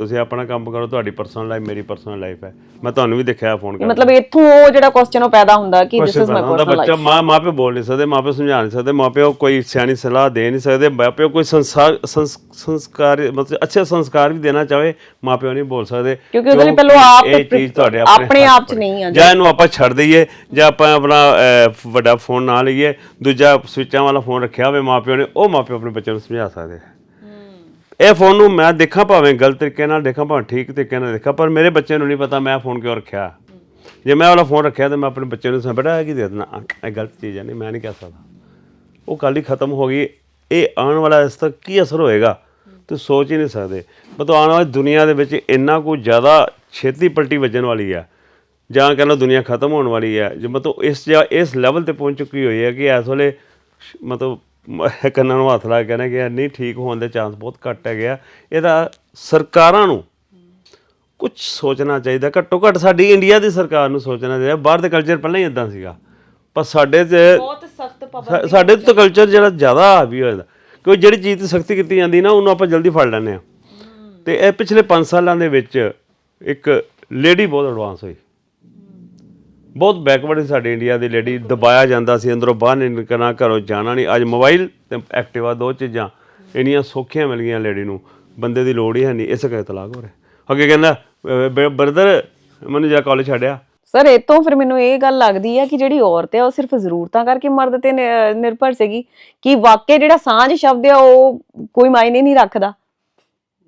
ਤੁਸੀਂ ਆਪਣਾ ਕੰਮ ਕਰੋ ਤੁਹਾਡੀ ਪਰਸਨਲ ਲਾਈਫ ਮੇਰੀ ਪਰਸਨਲ ਲਾਈਫ ਹੈ। ਮੈਂ ਤੁਹਾਨੂੰ ਵੀ ਦੇਖਿਆ ਫੋਨ ਕਰਕੇ ਮਤਲਬ ਇੱਥੋਂ ਉਹ ਜਿਹੜਾ ਕੁਐਸਚਨ ਉਹ ਪੈਦਾ ਹੁੰਦਾ ਕਿ ਦਿਸ ਇਜ਼ ਮਾਈ ਪਰਸਨਲ ਬੱਚਾ ਮਾਂ ਮਾਪੇ ਬੋਲ ਨਹੀਂ ਸਕਦੇ ਮਾਪੇ ਸਮਝਾ ਨਹੀਂ ਸਕਦੇ ਮਾਪੇ ਕੋਈ ਸਿਆਣੀ ਸਲਾਹ ਦੇ ਨਹੀਂ ਸਕਦੇ ਮਾਪੇ ਕੋਈ ਸੰਸਾਰ ਸੰਸ- ਸੰਸਕਾਰ ਮਤਲਬ ਅੱਛੇ ਸੰਸਕਾਰ ਵੀ ਦੇਣਾ ਚਾਹੇ ਮਾਪਿਓ ਨਹੀਂ ਬੋਲ ਸਕਦੇ। ਕਿਉਂਕਿ ਉਹਦੇ ਲਈ ਪਹਿਲਾਂ ਆਪ ਇਹ ਚੀਜ਼ ਤੁਹਾਡੇ ਆਪਣੇ ਆਪ 'ਚ ਨਹੀਂ ਆ ਜਾਂ ਇਹਨੂੰ ਆਪਾਂ ਛੱਡ ਦਈਏ ਜਾਂ ਆਪਾਂ ਆਪਣਾ ਵੱਡਾ ਫੋਨ ਨਾ ਲਈਏ ਦੂਜਾ ਸਵਿੱਚਾਂ ਵਾਲਾ ਫੋਨ ਰੱਖਿਆ ਹੋਵੇ ਮਾਪਿਓ ਨੇ ਉਹ ਮਾਪਿਓ ਆਪਣੇ ਬੱਚਿਆਂ ਨੂੰ ਸਮਝਾ ਸਕਦੇ ਇਹ ਫੋਨ ਨੂੰ ਮੈਂ ਦੇਖਾਂ ਭਾਵੇਂ ਗਲਤ ਤਰੀਕੇ ਨਾਲ ਦੇਖਾਂ, ਭਾਵੇਂ ਠੀਕ ਤਰੀਕੇ ਨਾਲ ਦੇਖਾਂ, ਪਰ ਮੇਰੇ ਬੱਚੇ ਨੂੰ ਨਹੀਂ ਪਤਾ ਮੈਂ ਫੋਨ ਕਿਉਂ ਰੱਖਿਆ। ਜੇ ਮੈਂ ਵਾਲਾ ਫੋਨ ਰੱਖਿਆ ਤਾਂ ਮੈਂ ਆਪਣੇ ਬੱਚੇ ਨੂੰ ਸਮਝਾ ਹੈ ਕਿ ਦੇ ਦੇਣਾ? ਇਹ ਗਲਤ ਚੀਜ਼ ਹੈ, ਨਹੀਂ, ਮੈਂ ਨਹੀਂ ਕਹਿ ਸਕਦਾ। ਉਹ ਕੱਲ ਹੀ ਖਤਮ ਹੋ ਗਈ। ਇਹ ਆਉਣ ਵਾਲਾ ਇਸ ਤੱਕ ਕੀ ਅਸਰ ਹੋਏਗਾ? ਤੁਸੀਂ ਸੋਚ ਹੀ ਨਹੀਂ ਸਕਦੇ। ਮਤਲਬ ਆਉਣ ਵਾਲੀ ਦੁਨੀਆ ਦੇ ਵਿੱਚ ਇੰਨਾ ਕੁ ਜ਼ਿਆਦਾ ਛੇਤੀ ਪਲਟੀ ਵੱਜਣ ਵਾਲੀ ਹੈ ਜਾਂ ਕਹਿ ਦੁਨੀਆ ਖਤਮ ਹੋਣ ਵਾਲੀ ਹੈ ਜੇ ਮਤਲਬ ਇਸ ਜਾਂ ਇਸ ਲੈਵਲ ਤੇ ਪਹੁੰਚ ਚੁੱਕੀ ਹੋਈ ਹੈ ਕਿ ਇਸ ਵੇਲੇ ਸ਼- ਮਤਲਬ ਕੰਨਾਂ ਨੂੰ ਹੱਥ ਲਾ ਕੇ ਕਹਿੰਦੇ ਕਿ ਨਹੀਂ ਠੀਕ ਹੋਣ ਦੇ ਚਾਂਸ ਬਹੁਤ ਘੱਟ ਹੈਗੇ ਆ। ਇਹਦਾ ਸਰਕਾਰਾਂ ਨੂੰ ਕੁਝ ਸੋਚਣਾ ਚਾਹੀਦਾ। ਘੱਟੋ ਘੱਟ ਸਾਡੀ ਇੰਡੀਆ ਦੀ ਸਰਕਾਰ ਨੂੰ ਸੋਚਣਾ ਚਾਹੀਦਾ। ਬਾਹਰ ਦੇ ਕਲਚਰ ਪਹਿਲਾਂ ਹੀ ਇਦਾਂ ਸੀਗਾ। ਪਰ ਸਾਡੇ ਤੇ ਬਹੁਤ ਸਖਤ ਸਾ- ਸਾਡੇ ਤੋਂ ਕਲਚਰ ਜਿਹੜਾ ਜ਼ਿਆਦਾ ਹਾਵੀ ਹੋਇਆ ਕਿਉਂਕਿ ਜਿਹੜੀ ਚੀਜ਼ ਤੇ ਸਖਤੀ ਕੀਤੀ ਜਾਂਦੀ ਨਾ ਉਹਨੂੰ ਆਪਾਂ ਜਲਦੀ ਫੜ ਲੈਂਦੇ ਆ ਤੇ ਇਹ ਪਿਛਲੇ 5 ਸਾਲਾਂ ਦੇ ਵਿੱਚ ਇੱਕ ਲੇਡੀ ਬਹੁਤ ਐਡਵਾਂਸ ਹੋਈ। ਬਹੁਤ ਬੈਕਵਰਡ ਸੀ ਸਾਡੇ ਇੰਡੀਆ ਦੀ ਲੇਡੀ। ਦਬਾਇਆ ਜਾਂਦਾ ਸੀ ਅੰਦਰੋਂ ਬਾਹਰ ਨਹੀਂ ਨਿਕਲਣਾ ਘਰੋਂ ਜਾਣਾ ਨਹੀਂ ਅੱਜ ਮੋਬਾਈਲ ਤੇ ਐਕਟਿਵਾ ਦੋ ਚੀਜ਼ਾਂ ਇੰਨੀਆਂ ਸੌਖੀਆਂ ਮਿਲ ਗਈਆਂ ਲੇਡੀ ਨੂੰ। ਬੰਦੇ ਦੀ ਲੋੜ ਹੀ ਹੈ ਨਹੀਂ ਇਸ ਕਰਕੇ ਤਲਾਕ ਹੋ ਰਿਹਾ। ਅੱਗੇ ਕਹਿੰਦਾ ਬ੍ਰਦਰ ਮੈਨੂੰ ਜਾ ਕਾਲਜ ਛੱਡਿਆ। ਸਰ ਇਹ ਤੋਂ ਫਿਰ ਮੈਨੂੰ ਇਹ ਗੱਲ ਲੱਗਦੀ ਹੈ ਕਿ ਜਿਹੜੀ ਔਰਤ ਹੈ ਉਹ ਸਿਰਫ ਜ਼ਰੂਰਤਾਂ ਕਰਕੇ ਮਰਦ ਤੇ ਨਿਰਭਰ ਸੀਗੀ ਕਿ ਵਾਕਈ ਜਿਹੜਾ ਸਾਂਝ ਸ਼ਬਦ ਆ ਉਹ ਕੋਈ ਮਾਇਨੇ ਨਹੀਂ ਰੱਖਦਾ।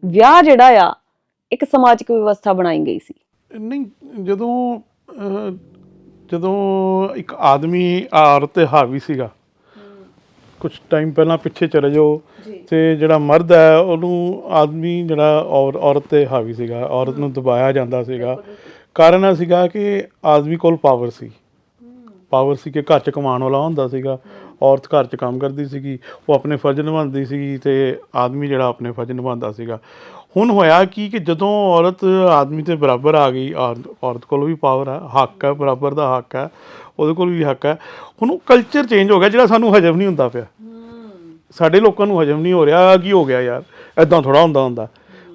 ਵਿਆਹ ਜਿਹੜਾ ਆ ਇੱਕ ਸਮਾਜਿਕ ਵਿਵਸਥਾ ਬਣਾਈ ਗਈ ਸੀ। ਨਹੀਂ ਜਦੋਂ ਜਦੋਂ ਇੱਕ ਆਦਮੀ ਔਰਤ ਤੇ ਹਾਵੀ ਸੀਗਾ ਕੁਝ ਟਾਈਮ ਪਹਿਲਾਂ ਪਿੱਛੇ ਚਲੇ ਜਾਓ ਤੇ ਜਿਹੜਾ ਮਰਦ ਹੈ ਉਹਨੂੰ ਆਦਮੀ ਜਿਹੜਾ ਔਰ ਔਰਤ ਤੇ ਹਾਵੀ ਸੀਗਾ ਔਰਤ ਨੂੰ ਦਬਾਇਆ ਜਾਂਦਾ ਸੀਗਾ। ਕਾਰਨ ਇਹ ਸੀਗਾ ਕਿ ਆਦਮੀ ਕੋਲ ਪਾਵਰ ਸੀ। ਪਾਵਰ ਸੀ ਕਿ ਘਰ ਚ ਕਮਾਉਣ ਵਾਲਾ ਹੁੰਦਾ ਸੀਗਾ ਔਰਤ ਘਰ ਚ ਕੰਮ ਕਰਦੀ ਸੀਗੀ ਉਹ ਆਪਣੇ ਫਰਜ਼ ਨਿਭਾਉਂਦੀ ਸੀਗੀ ਤੇ ਆਦਮੀ ਜਿਹੜਾ ਆਪਣੇ ਫਰਜ਼ ਨਿਭਾਉਂਦਾ ਸੀਗਾ। ਹੁਣ ਹੋਇਆ ਕੀ ਕਿ ਜਦੋਂ ਔਰਤ ਆਦਮੀ ਦੇ ਬਰਾਬਰ ਆ ਗਈ ਔਰ- ਔਰਤ ਕੋਲ ਵੀ ਪਾਵਰ ਹੈ ਹੱਕ ਹੈ ਬਰਾਬਰ ਦਾ ਹੱਕ ਹੈ ਉਹਦੇ ਕੋਲ ਵੀ ਹੱਕ ਹੈ ਹੁਣ ਉਹ ਕਲਚਰ ਚੇਂਜ ਹੋ ਗਿਆ ਜਿਹੜਾ ਸਾਨੂੰ ਹਜਮ ਨਹੀਂ ਹੁੰਦਾ ਪਿਆ। ਸਾਡੇ ਲੋਕਾਂ ਨੂੰ ਹਜਮ ਨਹੀਂ ਹੋ ਰਿਹਾ ਕੀ ਹੋ ਗਿਆ ਯਾਰ ਐਦਾਂ ਥੋੜਾ ਹੁੰਦਾ ਹੁੰਦਾ।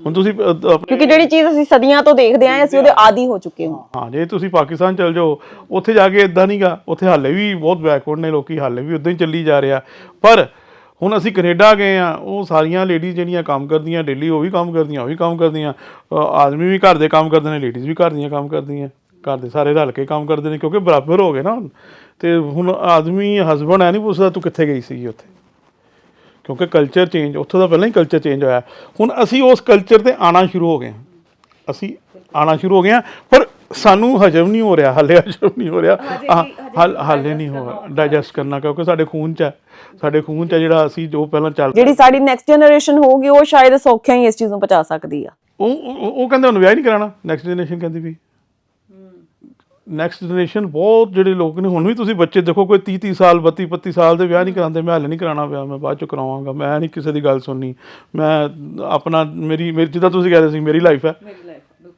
ਹੁਣ ਤੁਸੀਂ ਕਿਉਂਕਿ ਜਿਹੜੀ ਚੀਜ਼ ਅਸੀਂ ਸਦੀਆਂ ਤੋਂ ਦੇਖਦੇ ਆਏ ਅਸੀਂ ਉਹਦੇ ਆਦੀ ਹੋ ਚੁੱਕੇ ਹਾਂ। ਹਾਂ ਜੇ ਤੁਸੀਂ ਪਾਕਿਸਤਾਨ ਚਲ ਜਾਓ ਉੱਥੇ ਜਾ ਕੇ ਇਦਾਂ ਨਹੀਂਗਾ ਉੱਥੇ ਹਾਲੇ ਵੀ ਬਹੁਤ ਬੈਕਵਰਡ ਨੇ ਲੋਕੀ ਹਾਲੇ ਵੀ ਉਦਾਂ ਹੀ ਚੱਲੀ ਜਾ ਰਿਹਾ। ਪਰ ਹੁਣ ਅਸੀਂ ਕੈਨੇਡਾ ਗਏ ਆ, ਉਹ ਸਾਰੀਆਂ ਲੇਡੀਜ਼ ਜਿਹੜੀਆਂ ਕੰਮ ਕਰਦੀਆਂ ਡੇਲੀ ਉਹ ਵੀ ਕੰਮ ਕਰਦੀਆਂ, ਉਹ ਵੀ ਕੰਮ ਕਰਦੀਆਂ। ਆਦਮੀ ਵੀ ਘਰ ਦੇ ਕੰਮ ਕਰਦੇ ਨੇ ਲੇਡੀਜ਼ ਵੀ ਘਰ ਦੀਆਂ ਕੰਮ ਕਰਦੀਆਂ। ਘਰ ਦੇ ਸਾਰੇ ਰਲ ਕੇ ਕੰਮ ਕਰਦੇ ਨੇ, ਕਿਉਂਕਿ ਬਰਾਬਰ ਹੋ ਗਏ ਨਾ ਹੁਣ। ਤੇ ਹੁਣ ਆਦਮੀ ਹਸਬੰਡ ਐ ਨਹੀਂ ਪੁੱਛਦਾ ਤੂੰ ਕਿੱਥੇ ਗਈ ਸੀ ਉੱਥੇ। ਕਿਉਂਕਿ ਕਲਚਰ ਚੇਂਜ ਉੱਥੋਂ ਦਾ ਪਹਿਲਾਂ ਹੀ ਕਲਚਰ ਚੇਂਜ ਹੋਇਆ। ਹੁਣ ਅਸੀਂ ਉਸ ਕਲਚਰ ਤੇ ਆਣਾ ਸ਼ੁਰੂ ਹੋ ਗਏ ਹਾਂ। ਅਸੀਂ ਆਣਾ ਸ਼ੁਰੂ ਹੋ ਗਏ ਹਾਂ, ਪਰ ਸਾਨੂੰ ਹਜਮ ਨਹੀਂ ਹੋ ਰਿਹਾ ਹਲੇ ਹਜਮ ਨਹੀਂ ਹੋ ਰਿਹਾ। ਹਲ ਹਾਲੇ ਨਹੀਂ ਹੋ ਰਿਹਾ। ਡਾਈਜੈਸਟ ਕਰਨਾ ਕਿਉਂਕਿ ਸਾਡੇ ਖੂਨ ਚ ਹੈ। ਸਾਡੇ ਖੂਨ ਚ ਜਿਹੜਾ ਅਸੀਂ ਜੋ ਪਹਿਲਾਂ ਚੱਲ ਜਿਹੜੀ ਸਾਡੀ ਨੈਕਸਟ ਜਨਰੇਸ਼ਨ ਹੋਊਗੀ ਉਹ ਸ਼ਾਇਦ ਸੌਖਿਆਂ ਹੀ ਇਸ ਚੀਜ਼ ਨੂੰ ਪਹੁੰਚਾ ਸਕਦੀ ਆ। ਉਹ ਉਹ ਕਹਿੰਦੇ ਹੁਣ ਵਿਆਹ ਨਹੀਂ ਕਰਾਣਾ ਨੈਕਸਟ ਜਨਰੇਸ਼ਨ ਕਹਿੰਦੀ ਵੀ। ਨੈਕਸਟ ਜਨਰੇਸ਼ਨ ਬਹੁਤ ਜਿਹੜੇ ਲੋਕ ਨੇ ਹੁਣ ਵੀ ਤੁਸੀਂ ਬੱਚੇ ਦੇਖੋ ਕੋਈ 30 30 ਸਾਲ 32 32 ਸਾਲ ਦੇ ਵਿਆਹ ਨਹੀਂ ਕਰਾਉਂਦੇ। ਮੈਂ ਹਾਲੇ ਨਹੀਂ ਕਰਾਣਾ ਵਿਆਹ ਮੈਂ ਬਾਅਦ ਚ ਕਰਾਵਾਂਗਾ। ਮੈਂ ਨਹੀਂ ਕਿਸੇ ਦੀ ਗੱਲ ਸੁਣਨੀ। ਮੈਂ ਆਪਣਾ ਮੇਰੀ ਮੇਰੀ ਜਿੱਦਾਂ ਤੁਸੀਂ ਕਹਿ ਰਹੇ ਸੀ ਮੇਰੀ ਲਾਈਫ ਹੈ।